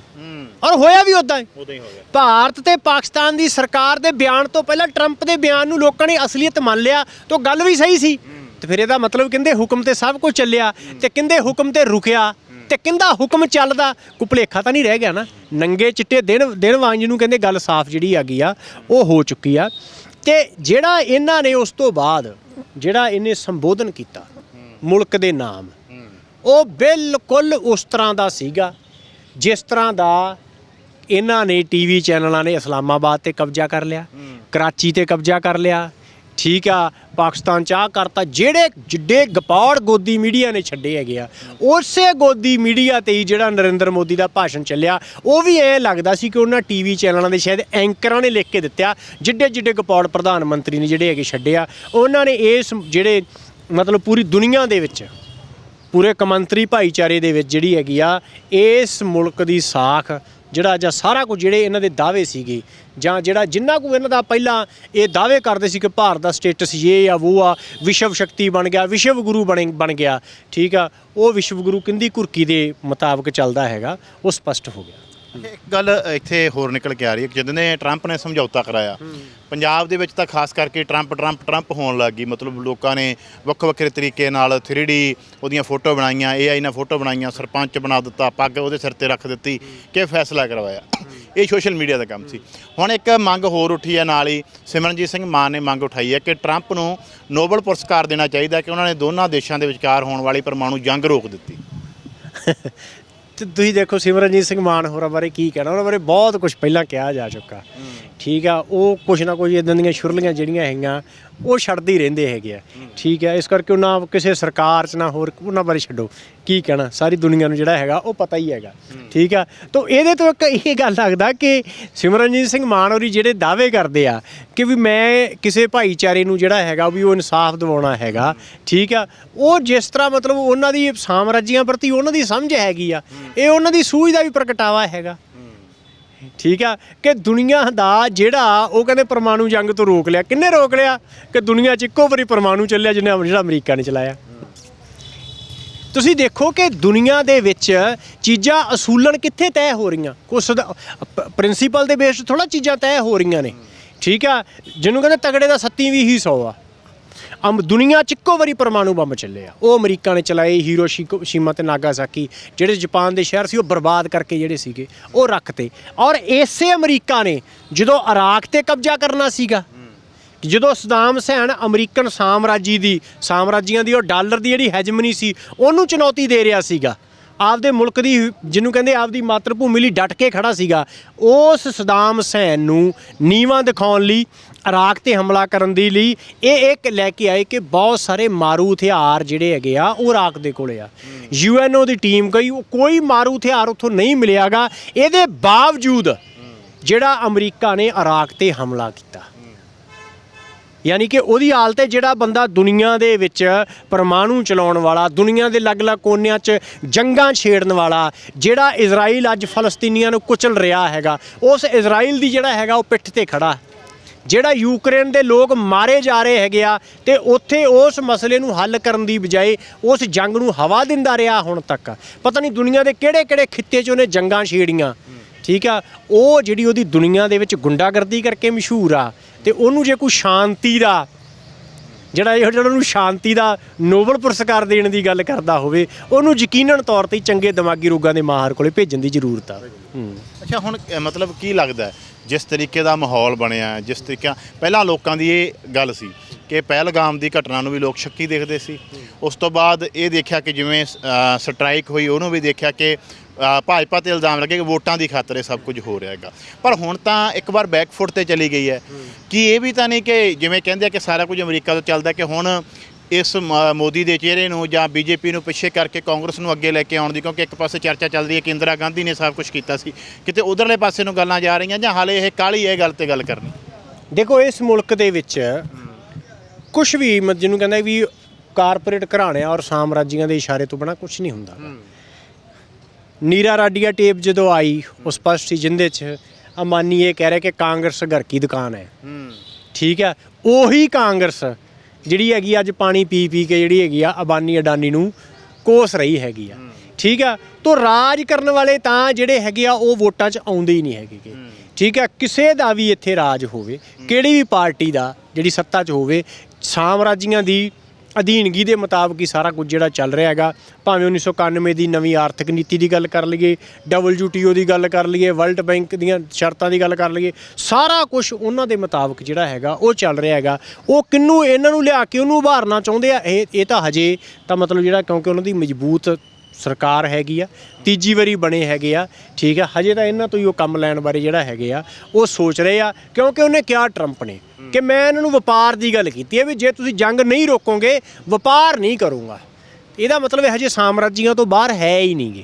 ਔਰ ਹੋਇਆ ਵੀ ਉਦਾਂ ਹੀ। ਉਦੋਂ ਹੀ ਹੋ ਗਿਆ। ਭਾਰਤ ਤੇ ਪਾਕਿਸਤਾਨ ਦੀ ਸਰਕਾਰ ਦੇ ਬਿਆਨ ਤੋਂ ਪਹਿਲਾਂ ਟਰੰਪ ਦੇ ਬਿਆਨ ਨੂੰ ਲੋਕਾਂ ਨੇ ਅਸਲੀਅਤ ਮੰਨ ਲਿਆ ਤਾਂ ਗੱਲ ਵੀ ਸਹੀ ਸੀ। ਤੇ ਫਿਰ ਇਹਦਾ ਮਤਲਬ ਕਹਿੰਦੇ ਹੁਕਮ ਤੇ ਸਭ ਕੁਝ ਚੱਲਿਆ ਤੇ ਕਹਿੰਦੇ ਹੁਕਮ ਤੇ ਰੁਕਿਆ ਤੇ ਕਹਿੰਦਾ ਹੁਕਮ ਚੱਲਦਾ। ਕੋਈ ਭੁਲੇਖਾ ਤਾਂ ਨਹੀਂ ਰਹਿ ਗਿਆ ਨਾ। ਨੰਗੇ ਚਿੱਟੇ ਦਿਨ ਦਿਨ ਵਾਂਝ ਨੂੰ ਕਹਿੰਦੇ ਗੱਲ ਸਾਫ਼ ਜਿਹੜੀ ਆ ਗਈ ਆ ਉਹ ਹੋ ਚੁੱਕੀ ਆ। ਤੇ ਜਿਹੜਾ ਇਹਨਾਂ ਨੇ ਉਸ ਤੋਂ ਬਾਅਦ ਜਿਹੜਾ ਇਹਨੇ ਸੰਬੋਧਨ ਕੀਤਾ ਮੁਲਕ ਦੇ ਨਾਮ ਉਹ ਬਿਲਕੁਲ ਉਸ ਤਰ੍ਹਾਂ ਦਾ ਸੀਗਾ ਜਿਸ ਤਰ੍ਹਾਂ ਦਾ ਇਹਨਾਂ ਨੇ ਟੀਵੀ ਚੈਨਲਾਂ ਨੇ ਇਸਲਾਮਾਬਾਦ ਤੇ ਕਬਜ਼ਾ ਕਰ ਲਿਆ ਕਰਾਚੀ ਤੇ ਕਬਜ਼ਾ ਕਰ ਲਿਆ ਠੀਕ ਆ, ਪਾਕਿਸਤਾਨ 'ਚ ਚਾਹ ਕਰਤਾ, ਜਿਹੜੇ ਜਿੱਡੇ ਗਪੌੜ ਗੋਦੀ ਮੀਡੀਆ ਨੇ ਛੱਡੇ ਹੈਗੇ ਆ, ਉਸੇ ਗੋਦੀ ਮੀਡੀਆ ਤੇ ਹੀ ਜਿਹੜਾ ਨਰਿੰਦਰ ਮੋਦੀ ਦਾ ਭਾਸ਼ਣ ਚੱਲਿਆ, ਉਹ ਵੀ ਇਹ ਲੱਗਦਾ ਸੀ ਕਿ ਉਹਨਾਂ ਟੀਵੀ ਚੈਨਲਾਂ ਦੇ ਸ਼ਾਇਦ ਐਂਕਰਾਂ ਨੇ ਲਿਖ ਕੇ ਦਿੱਤਿਆ, ਜਿੱਡੇ ਜਿੱਡੇ ਗਪੌੜ ਪ੍ਰਧਾਨ ਮੰਤਰੀ ਨੇ ਜਿਹੜੇ ਹੈਗੇ ਛੱਡੇ ਆ, ਉਹਨਾਂ ਨੇ ਇਸ ਜਿਹੜੇ ਮਤਲਬ ਪੂਰੀ ਦੁਨੀਆ ਦੇ ਵਿੱਚ, ਪੂਰੇ ਕਮੰਤਰੀ ਭਾਈਚਾਰੇ ਦੇ ਵਿੱਚ ਜਿਹੜੀ ਹੈਗੀ ਆ, ਇਸ ਮੁਲਕ ਦੀ ਸਾਖ ਜਿਹੜਾ ਜਾਂ ਸਾਰਾ ਕੁਝ ਜਿਹੜੇ ਇਹਨਾਂ ਦੇ ਦਾਅਵੇ ਸੀਗੇ, ਜਾਂ ਜਿਹੜਾ ਜਿੰਨਾ ਕੁ ਇਹਨਾਂ ਦਾ ਪਹਿਲਾਂ ਇਹ ਦਾਅਵੇ ਕਰਦੇ ਸੀ ਕਿ ਭਾਰਤ ਦਾ ਸਟੇਟਸ ਇਹ ਆ ਉਹ ਆ, ਵਿਸ਼ਵ ਸ਼ਕਤੀ ਬਣ ਗਿਆ, ਵਿਸ਼ਵ ਗੁਰੂ ਬਣ ਬਣ ਗਿਆ, ਠੀਕ ਆ, ਉਹ ਵਿਸ਼ਵ ਗੁਰੂ ਕਿੰਦੀ ਕੁਰਕੀ ਦੇ ਮੁਤਾਬਕ ਚੱਲਦਾ ਹੈਗਾ, ਉਹ ਸਪਸ਼ਟ ਹੋ ਗਿਆ। ਇੱਕ ਗੱਲ ਇੱਥੇ ਹੋਰ ਨਿਕਲ ਕੇ ਆ ਰਹੀ ਹੈ ਕਿ ਜਦੋਂ ਨੇ ਟਰੰਪ ਨੇ ਸਮਝੌਤਾ ਕਰਾਇਆ ਪੰਜਾਬ ਦੇ ਵਿੱਚ ਤਾਂ ਖਾਸ ਕਰਕੇ ਟਰੰਪ ਟਰੰਪ ਟਰੰਪ ਹੋਣ ਲੱਗ ਗਈ। ਮਤਲਬ ਲੋਕਾਂ ਨੇ ਵੱਖ ਵੱਖਰੇ ਤਰੀਕੇ ਨਾਲ 3D ਉਹਦੀਆਂ ਫੋਟੋ ਬਣਾਈਆਂ AI ਨਾਲ ਫੋਟੋ ਬਣਾਈਆਂ ਸਰਪੰਚ ਬਣਾ ਦਿੱਤਾ ਪੱਗ ਉਹਦੇ ਸਿਰ ਤੇ ਰੱਖ ਦਿੱਤੀ ਕਿ ਫੈਸਲਾ ਕਰਵਾਇਆ। ਇਹ ਸੋਸ਼ਲ ਮੀਡੀਆ ਦਾ ਕੰਮ ਸੀ। ਹੁਣ ਇੱਕ ਮੰਗ ਹੋਰ ਉੱਠੀ ਹੈ ਨਾਲ ਹੀ ਸਿਮਰਨਜੀਤ ਸਿੰਘ ਮਾਨ ਨੇ ਮੰਗ ਉਠਾਈ ਹੈ ਕਿ ਟਰੰਪ ਨੂੰ ਨੋਬਲ ਪੁਰਸਕਾਰ ਦੇਣਾ ਚਾਹੀਦਾ ਕਿ ਉਹਨਾਂ ਨੇ ਦੋਨਾਂ ਦੇਸ਼ਾਂ ਦੇ ਵਿਚਕਾਰ ਹੋਣ ਵਾਲੀ ਪਰਮਾਣੂ ਜੰਗ ਰੋਕ ਦਿੱਤੀ। (laughs) ਤੇ ਤੁਸੀਂ ਦੇਖੋ ਸਿਮਰਨਜੀਤ ਸਿੰਘ ਮਾਨ ਹੋਰਾਂ ਬਾਰੇ ਕੀ ਕਹਿਣਾ? ਉਹਨਾਂ ਬਾਰੇ ਬਹੁਤ ਕੁਝ ਪਹਿਲਾਂ ਕਿਹਾ ਜਾ ਚੁੱਕਾ। ਠੀਕ ਆ ਉਹ ਕੁਛ ਨਾ ਕੁਛ ਇਦਾਂ ਦੀਆਂ ਸ਼ੁਰਲੀਆਂ ਜਿਹੜੀਆਂ ਹੈਗੀਆਂ ਉਹ ਛੱਡਦੇ ਹੀ ਰਹਿੰਦੇ ਹੈਗੇ ਆ। ਠੀਕ ਹੈ ਇਸ ਕਰਕੇ ਉਹਨਾਂ ਕਿਸੇ ਸਰਕਾਰ 'ਚ ਨਾ ਹੋਰ ਉਹਨਾਂ ਬਾਰੇ ਛੱਡੋ। ਕੀ ਕਹਿਣਾ? ਸਾਰੀ ਦੁਨੀਆ ਨੂੰ ਜਿਹੜਾ ਹੈਗਾ ਉਹ ਪਤਾ ਹੀ ਹੈਗਾ। ਠੀਕ ਆ? ਤਾਂ ਇਹਦੇ ਤੋਂ ਇੱਕ ਇਹ ਗੱਲ ਲੱਗਦਾ ਕਿ ਸਿਮਰਨਜੀਤ ਸਿੰਘ ਮਾਨ ਹੋਰੀ ਜਿਹੜੇ ਦਾਅਵੇ ਕਰਦੇ ਆ ਕਿ ਵੀ ਮੈਂ ਕਿਸੇ ਭਾਈਚਾਰੇ ਨੂੰ ਜਿਹੜਾ ਹੈਗਾ ਵੀ ਉਹ ਇਨਸਾਫ ਦਿਵਾਉਣਾ ਹੈਗਾ ਠੀਕ ਆ? ਉਹ ਜਿਸ ਤਰ੍ਹਾਂ ਮਤਲਬ ਉਹਨਾਂ ਦੀ ਸਾਮਰਾਜੀਆਂ ਪ੍ਰਤੀ ਉਹਨਾਂ ਦੀ ਸਮਝ ਹੈਗੀ ਆ ਇਹ ਉਹਨਾਂ ਦੀ ਸੂਝ ਦਾ ਵੀ ਪ੍ਰਗਟਾਵਾ ਹੈਗਾ। ਠੀਕ ਆ? ਕਿ ਦੁਨੀਆ ਦਾ ਜਿਹੜਾ ਉਹ ਕਹਿੰਦੇ ਪਰਮਾਣੂ ਜੰਗ ਤੋਂ ਰੋਕ ਲਿਆ। ਕਿੰਨੇ ਰੋਕ ਲਿਆ? ਕਿ ਦੁਨੀਆ 'ਚ ਇੱਕੋ ਵਾਰੀ ਪਰਮਾਣੂ ਚੱਲਿਆ ਜਿਹਨੇ ਜਿਹੜਾ ਅਮਰੀਕਾ ਨੇ ਚਲਾਇਆ। ਤੁਸੀਂ ਦੇਖੋ ਕਿ ਦੁਨੀਆ ਦੇ ਵਿੱਚ ਚੀਜ਼ਾਂ ਅਸੂਲਨ ਕਿੱਥੇ ਤੈਅ ਹੋ ਰਹੀਆਂ? ਕੁਛ ਪ੍ਰਿੰਸੀਪਲ ਦੇ ਬੇਸ ਥੋੜਾ ਚੀਜ਼ਾਂ ਤੈਅ ਹੋ ਰਹੀਆਂ ਨੇ। ਠੀਕ ਆ? ਜਿਹਨੂੰ ਕਹਿੰਦੇ ਤਗੜੇ ਦਾ ਸੱਤੀ ਵੀ ਹੀ ਸੌ ਆ। ਅਮ ਦੁਨੀਆ 'ਚ ਇੱਕੋ ਵਾਰੀ ਪਰਮਾਣੂ ਬੰਬ ਚੱਲੇ ਆ। ਉਹ ਅਮਰੀਕਾ ਨੇ ਚਲਾਏ, ਹੀਰੋਸ਼ੀਮਾ ਤੇ ਨਾਗਾਸਾਕੀ ਜਿਹੜੇ ਜਾਪਾਨ ਦੇ ਸ਼ਹਿਰ ਸੀ, ਉਹ ਬਰਬਾਦ ਕਰਕੇ ਜਿਹੜੇ ਸੀਗੇ, ਉਹ ਰੱਖਤੇ। ਔਰ ਇਸੇ ਅਮਰੀਕਾ ਨੇ ਜਦੋਂ ਇਰਾਕ ਤੇ ਕਬਜ਼ਾ ਕਰਨਾ ਸੀਗਾ, ਜਦੋਂ ਸਦਾਮ ਹੁਸੈਨ ਅਮਰੀਕਨ ਸਾਮਰਾਜੀ ਦੀ, ਸਾਮਰਾਜੀਆਂ ਦੀ, ਉਹ ਡਾਲਰ ਦੀ ਜਿਹੜੀ ਹੈਜਮਨੀ ਸੀ, ਉਹਨੂੰ ਚੁਣੌਤੀ ਦੇ ਰਿਹਾ ਸੀਗਾ। ਆਪਦੇ ਮੁਲਕ ਦੀ, ਜਿਹਨੂੰ ਕਹਿੰਦੇ ਆਪਦੀ ਮਾਤਰ ਭੂਮੀ ਲਈ ਡਟ ਕੇ ਖੜਾ ਸੀਗਾ, ਉਸ ਸਦਾਮ ਹੁਸੈਨ ਨੂੰ ਨੀਵਾਂ ਦਿਖਾਉਣ ਲਈ ਇਰਾਕ ਤੇ ਹਮਲਾ ਕਰਨ ਦੀ ਲਈ ਇਹ ਇੱਕ ਲੈ ਕੇ ਆਏ ਕਿ ਬਹੁਤ ਸਾਰੇ ਮਾਰੂ ਹਥਿਆਰ ਜਿਹੜੇ ਹੈਗੇ ਆ, ਉਹ ਇਰਾਕ ਦੇ ਕੋਲੇ ਆ। ਯੂਐਨਓ ਦੀ ਟੀਮ ਗਈ ਉਹ ਕੋਈ ਮਾਰੂ ਹਥਿਆਰ ਉੱਥੋਂ ਨਹੀਂ ਮਿਲਿਆਗਾ। ਇਹਦੇ ਬਾਵਜੂਦ ਜਿਹੜਾ ਅਮਰੀਕਾ ਨੇ ਇਰਾਕ ਤੇ ਹਮਲਾ ਕੀਤਾ। ਯਾਨੀ ਕਿ ਉਹਦੀ ਹਾਲਤ ਹੈ ਜਿਹੜਾ ਬੰਦਾ ਦੁਨੀਆ ਦੇ ਵਿੱਚ ਪਰਮਾਣੂ ਚਲਾਉਣ ਵਾਲਾ, ਦੁਨੀਆ ਦੇ ਅਲੱਗ-ਅਲੱਗ ਕੋਨਿਆਂ 'ਚ ਜੰਗਾਂ ਛੇੜਨ ਵਾਲਾ, ਜਿਹੜਾ ਇਜ਼ਰਾਈਲ ਅੱਜ ਫਲਸਤੀਨੀਆਂ ਨੂੰ ਕੁਚਲ ਰਿਹਾ ਹੈਗਾ, ਉਸ ਇਜ਼ਰਾਈਲ ਦੀ ਜਿਹੜਾ ਹੈਗਾ ਉਹ ਪਿੱਠ ਤੇ ਖੜਾ ਜਿਹੜਾ ਯੂਕਰੇਨ ਦੇ ਲੋਕ ਮਾਰੇ ਜਾ ਰਹੇ ਹੈਗੇ ਆ ਤੇ ਉੱਥੇ ਉਸ ਮਸਲੇ ਨੂੰ ਹੱਲ ਕਰਨ ਦੀ ਬਜਾਏ ਉਸ ਜੰਗ ਨੂੰ ਹਵਾ ਦਿੰਦਾ ਰਿਹਾ ਹੁਣ ਤੱਕ। ਪਤਾ ਨਹੀਂ ਦੁਨੀਆ ਦੇ ਕਿਹੜੇ-ਕਿਹੜੇ ਖਿੱਤੇ 'ਚ ਉਹਨੇ ਜੰਗਾਂ ਛੇੜੀਆਂ। ਠੀਕ ਆ? ਉਹ ਜਿਹੜੀ ਉਹਦੀ ਦੁਨੀਆ ਦੇ ਵਿੱਚ ਗੁੰਡਾਗਰਦੀ ਕਰਕੇ ਮਸ਼ਹੂਰ ਆ ਤੇ ਉਹਨੂੰ ਜੇ ਕੋਈ ਸ਼ਾਂਤੀ ਦਾ ਜਿਹੜਾ ਇਹ ਜਿਹੜਾ ਉਹਨੂੰ ਸ਼ਾਂਤੀ ਦਾ ਨੋਬਲ ਪੁਰਸਕਾਰ ਦੇਣ ਦੀ ਗੱਲ ਕਰਦਾ ਹੋਵੇ, ਉਹਨੂੰ ਯਕੀਨਨ ਤੌਰ ਤੇ ਚੰਗੇ ਦਿਮਾਗੀ ਰੋਗਾਂ ਦੇ ਮਾਹਰ ਕੋਲੇ ਭੇਜਣ ਦੀ ਜ਼ਰੂਰਤ ਆ। ਅੱਛਾ, ਹੁਣ ਮਤਲਬ ਕੀ ਲੱਗਦਾ ਜਿਸ ਤਰੀਕੇ ਦਾ ਮਾਹੌਲ ਬਣਿਆ ਜਿਸ ਤਰੀਕਾ ਪਹਿਲਾਂ ਲੋਕਾਂ ਦੀ ਇਹ ਗੱਲ ਸੀ ਕਿ ਪਹਿਲਗਾਮ ਦੀ ਘਟਨਾ ਨੂੰ ਵੀ ਲੋਕ ਸ਼ੱਕੀ ਦੇਖਦੇ ਸੀ। ਉਸ ਤੋਂ ਬਾਅਦ ਇਹ ਦੇਖਿਆ ਕਿ ਜਿਵੇਂ ਅ, ਸਟ੍ਰਾਈਕ ਹੋਈ ਉਹਨੂੰ ਵੀ ਦੇਖਿਆ ਕਿ ਭਾਜਪਾ ਤੇ ਇਲਜ਼ਾਮ ਲੱਗੇ ਕਿ ਵੋਟਾਂ ਦੀ ਖਾਤਰ ਇਹ ਸਭ ਕੁਝ ਹੋ ਰਿਹਾ ਹੈਗਾ। ਪਰ ਹੁਣ ਤਾਂ ਇੱਕ ਵਾਰ ਬੈਕਫੁੱਟ ਤੇ ਚਲੀ ਗਈ ਹੈ। ਕਿ ਇਹ ਵੀ ਤਾਂ ਨਹੀਂ ਕਿ ਜਿਵੇਂ ਕਹਿੰਦੇ ਆ ਕਿ ਸਾਰਾ ਕੁਝ ਅਮਰੀਕਾ ਤੋਂ ਚੱਲਦਾ ਕਿ ਹੁਣ ਇਸ ਮੋਦੀ ਦੇ ਚਿਹਰੇ ਨੂੰ ਜਾਂ ਬੀਜੇਪੀ ਨੂੰ ਪਿੱਛੇ ਕਰਕੇ ਕਾਂਗਰਸ ਨੂੰ ਅੱਗੇ ਲੈ ਕੇ ਆਉਣ ਦੀ ਕਿਉਂਕਿ ਇੱਕ ਪਾਸੇ ਚਰਚਾ ਚੱਲ ਰਹੀ ਹੈ ਕਿ ਇੰਦਰਾ ਗਾਂਧੀ ਨੇ ਸਭ ਕੁਝ ਕੀਤਾ ਸੀ। ਕਿਤੇ ਉਧਰਲੇ ਪਾਸੇ ਨੂੰ ਗੱਲਾਂ ਜਾ ਰਹੀਆਂ ਜਾਂ ਹਾਲੇ ਇਹ ਕਾਲੀ ਹੈ ਗੱਲ ਤੇ ਗੱਲ ਕਰਨੀ? ਦੇਖੋ ਇਸ ਮੁਲਕ ਦੇ ਵਿੱਚ ਕੁਝ ਵੀ ਜਿਹਨੂੰ ਕਹਿੰਦਾ ਵੀ ਕਾਰਪੋਰੇਟ ਘਰਾਣਿਆਂ ਔਰ ਸਾਮਰਾਜੀਆਂ ਦੇ ਇਸ਼ਾਰੇ ਤੋਂ ਬਿਨਾ ਕੁਝ ਨਹੀਂ ਹੁੰਦਾ। ਨੀਰਾ ਰਾਡੀਆ ਟੇਪ ਜਦੋਂ ਆਈ ਉਸ ਸਪਸ਼ਟ ਸੀ ਜਿੰਦੇ ਚ ਅਮਾਨੀ ਇਹ ਕਹਿ ਰਿਹਾ ਕਿ ਕਾਂਗਰਸ ਘਰ ਕੀ ਦੁਕਾਨ ਹੈ। ਠੀਕ ਹੈ? ਉਹੀ ਕਾਂਗਰਸ ਜਿਹੜੀ ਹੈਗੀ ਅੱਜ ਪਾਣੀ ਪੀ ਪੀ ਕੇ ਜਿਹੜੀ ਹੈਗੀ ਆ ਅਬਾਨੀ ਅਡਾਨੀ ਨੂੰ ਕੋਸ ਰਹੀ ਹੈਗੀ ਆ। ਠੀਕ ਆ? ਤੋਂ ਰਾਜ ਕਰਨ ਵਾਲੇ ਤਾਂ ਜਿਹੜੇ ਹੈਗੇ ਆ ਉਹ ਵੋਟਾਂ 'ਚ ਆਉਂਦੇ ਹੀ ਨਹੀਂ ਹੈਗੇ ਠੀਕ ਆ? ਕਿਸੇ ਦਾ ਵੀ ਇੱਥੇ ਰਾਜ ਹੋਵੇ, ਕਿਹੜੀ ਵੀ ਪਾਰਟੀ ਦਾ ਜਿਹੜੀ ਸੱਤਾ 'ਚ ਹੋਵੇ, ਸਾਮਰਾਜੀਆਂ ਦੀ ਅਧੀਨਗੀ ਦੇ ਮੁਤਾਬਕ ਹੀ ਸਾਰਾ ਕੁਝ ਜਿਹੜਾ ਚੱਲ ਰਿਹਾ ਹੈਗਾ। ਭਾਵੇਂ 1991 ਦੀ ਨਵੀਂ ਆਰਥਿਕ ਨੀਤੀ ਦੀ ਗੱਲ ਕਰ ਲਈਏ WTO ਦੀ ਗੱਲ ਕਰ ਲਈਏ ਵਰਲਡ ਬੈਂਕ ਦੀਆਂ ਸ਼ਰਤਾਂ ਦੀ ਗੱਲ ਕਰ ਲਈਏ, ਸਾਰਾ ਕੁਝ ਉਹਨਾਂ ਦੇ ਮੁਤਾਬਕ ਜਿਹੜਾ ਹੈਗਾ, ਉਹ ਚੱਲ ਰਿਹਾ ਹੈਗਾ। ਉਹ ਕਿੰਨੂੰ ਇਹਨਾਂ ਨੂੰ ਲਿਆ ਕੇ ਉਹਨੂੰ ਉਭਾਰਨਾ ਚਾਹੁੰਦੇ ਆ? ਇਹ ਇਹ ਤਾਂ ਹਜੇ ਤਾਂ ਮਤਲਬ ਜਿਹੜਾ ਕਿਉਂਕਿ ਉਹਨਾਂ ਦੀ ਮਜ਼ਬੂਤ ਸਰਕਾਰ ਹੈਗੀ ਆ, ਤੀਜੀ ਵਾਰੀ ਬਣੇ ਹੈਗੇ ਆ, ਠੀਕ ਆ, ਹਜੇ ਤਾਂ ਇਹਨਾਂ ਤੋਂ ਹੀ ਉਹ ਕੰਮ ਲੈਣ ਬਾਰੇ ਜਿਹੜਾ ਹੈਗੇ ਆ, ਉਹ ਸੋਚ ਰਹੇ ਆ, ਕਿਉਂਕਿ ਉਹਨੇ ਕਿਹਾ ਟਰੰਪ ਨੇ ਕਿ ਮੈਂ ਇਹਨਾਂ ਨੂੰ ਵਪਾਰ ਦੀ ਗੱਲ ਕੀਤੀ ਹੈ ਵੀ ਜੇ ਤੁਸੀਂ ਜੰਗ ਨਹੀਂ ਰੋਕੋਗੇ, ਵਪਾਰ ਨਹੀਂ ਕਰੂੰਗਾ। ਇਹਦਾ ਮਤਲਬ ਹੈ ਹਜੇ ਸਾਮਰਾਜੀਆਂ ਤੋਂ ਬਾਹਰ ਹੈ ਹੀ ਨਹੀਂਗੇ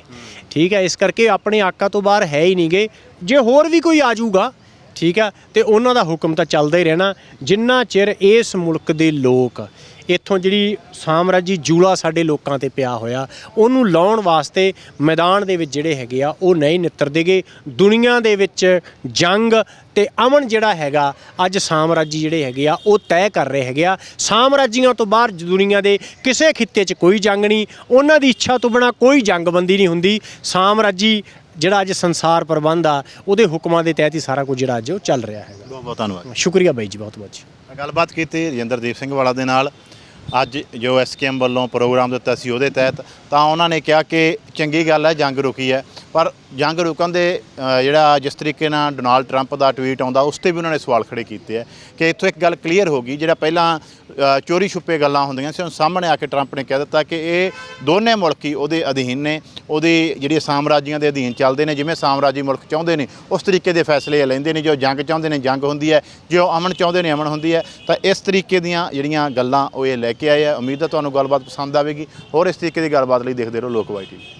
ਠੀਕ ਹੈ ਇਸ ਕਰਕੇ ਆਪਣੇ ਆਕਾ ਤੋਂ ਬਾਹਰ ਹੈ ਹੀ ਨਹੀਂਗੇ ਜੇ ਹੋਰ ਵੀ ਕੋਈ ਆ ਜਾਊਗਾ ਠੀਕ ਆ, ਤੇ ਉਹਨਾਂ ਦਾ ਹੁਕਮ ਤਾਂ ਚੱਲਦਾ ਹੀ ਰਹਿਣਾ, ਜਿੰਨਾ ਚਿਰ ਇਸ ਮੁਲਕ ਦੇ ਲੋਕ ਇੱਥੋਂ ਜਿਹੜੀ ਸਾਮਰਾਜੀ ਜੂਲਾ ਸਾਡੇ ਲੋਕਾਂ ਤੇ ਪਿਆ ਹੋਇਆ ਉਹਨੂੰ ਲਾਉਣ ਵਾਸਤੇ ਮੈਦਾਨ ਦੇ ਵਿੱਚ ਜਿਹੜੇ ਹੈਗੇ ਆ ਉਹ ਨਹੀਂ ਨਿੱਤਰਦੇਗੇ ਦੁਨੀਆ ਦੇ ਵਿੱਚ ਜੰਗ ਤੇ ਅਮਨ ਜਿਹੜਾ ਹੈਗਾ ਅੱਜ ਸਾਮਰਾਜੀ ਜਿਹੜੇ ਹੈਗੇ ਆ ਉਹ ਤੈਅ ਕਰ ਰਹੇ ਹੈਗੇ ਆ। ਸਾਮਰਾਜੀਆਂ ਤੋਂ ਬਾਹਰ ਦੁਨੀਆ ਦੇ ਕਿਸੇ ਖਿੱਤੇ 'ਚ ਕੋਈ ਜੰਗ ਨਹੀਂ ਉਹਨਾਂ ਦੀ ਇੱਛਾ ਤੋਂ ਬਿਨਾ ਕੋਈ ਜੰਗਬੰਦੀ ਨਹੀਂ ਹੁੰਦੀ। ਸਾਮਰਾਜੀ ਜਿਹੜਾ ਅੱਜ ਸੰਸਾਰ ਪ੍ਰਬੰਧ ਆ ਉਹਦੇ ਹੁਕਮਾਂ ਦੇ ਤਹਿਤ ਹੀ ਸਾਰਾ ਕੁਝ ਜਿਹੜਾ ਅੱਜ ਉਹ ਚੱਲ ਰਿਹਾ ਹੈਗਾ। ਬਹੁਤ ਬਹੁਤ ਧੰਨਵਾਦ। ਸ਼ੁਕਰੀਆ ਬਾਈ ਜੀ ਬਹੁਤ ਬਹੁਤ ਜੀ ਗੱਲਬਾਤ ਕੀਤੀ ਰਜਿੰਦਰਦੀਪ ਸਿੰਘ ਵਾਲਾ ਦੇ ਨਾਲ। ਅੱਜ ਜੋ ਐਸਕੇਐਮ ਵੱਲੋਂ ਪ੍ਰੋਗਰਾਮ ਦਿੱਤਾ ਸੀ ਉਹਦੇ ਤਹਿਤ ਤਾਂ ਉਹਨਾਂ ਨੇ ਕਿਹਾ ਕਿ ਚੰਗੀ ਗੱਲ ਹੈ, ਜੰਗ ਰੁਕੀ ਹੈ। ਪਰ ਜੰਗ ਰੁਕਣ ਦੇ ਜਿਹੜਾ ਜਿਸ ਤਰੀਕੇ ਨਾਲ ਡੋਨਾਲਡ ਟਰੰਪ ਦਾ ਟਵੀਟ ਆਉਂਦਾ, ਉਸ ਤੇ ਵੀ ਉਹਨਾਂ ਨੇ ਸਵਾਲ ਖੜੇ ਕੀਤੇ ਆ ਕਿ ਇੱਥੋਂ ਇੱਕ ਗੱਲ ਕਲੀਅਰ ਹੋ ਗਈ, ਜਿਹੜਾ ਪਹਿਲਾਂ ਚੋਰੀ ਛੁਪੇ ਗੱਲਾਂ ਹੁੰਦੀਆਂ ਸੀ, ਹੁਣ ਸਾਹਮਣੇ ਆ ਕੇ ਟਰੰਪ ਨੇ ਕਹਿ ਦਿੱਤਾ ਕਿ ਇਹ ਦੋਨੇ ਮੁਲਕ ਹੀ ਉਹਦੇ ਅਧੀਨ ਨੇ, ਉਹਦੀ ਜਿਹੜੀ ਸਾਮਰਾਜੀਆਂ ਦੇ ਅਧੀਨ ਚੱਲਦੇ ਨੇ, ਜਿਵੇਂ ਸਾਮਰਾਜੀ ਮੁਲਕ ਚਾਹੁੰਦੇ ਨੇ, ਉਸ ਤਰੀਕੇ ਦੇ ਫੈਸਲੇ ਇਹ ਲੈਂਦੇ ਨੇ, ਜੋ ਜੰਗ ਚਾਹੁੰਦੇ ਨੇ, ਜੰਗ ਹੁੰਦੀ ਹੈ, ਜੋ ਅਮਨ ਚਾਹੁੰਦੇ ਨੇ, ਅਮਨ ਹੁੰਦੀ ਹੈ, ਤਾਂ ਇਸ ਤਰੀਕੇ ਦੀਆਂ ਜਿਹੜੀਆਂ ਗੱਲਾਂ ਉਹ ਇਹ ਲੈ ਕੇ ਆਏ ਆ। ਉਮੀਦ ਹੈ ਤੁਹਾਨੂੰ ਗੱਲਬਾਤ ਪਸੰਦ ਆਵੇਗੀ। ਹੋਰ ਇਸ ਤਰੀਕੇ ਦੀ ਗੱਲਬਾਤ ਲਈ ਦੇਖਦੇ ਰਹੋ ਲੋਕਵਾਈ ਟੀਵੀ।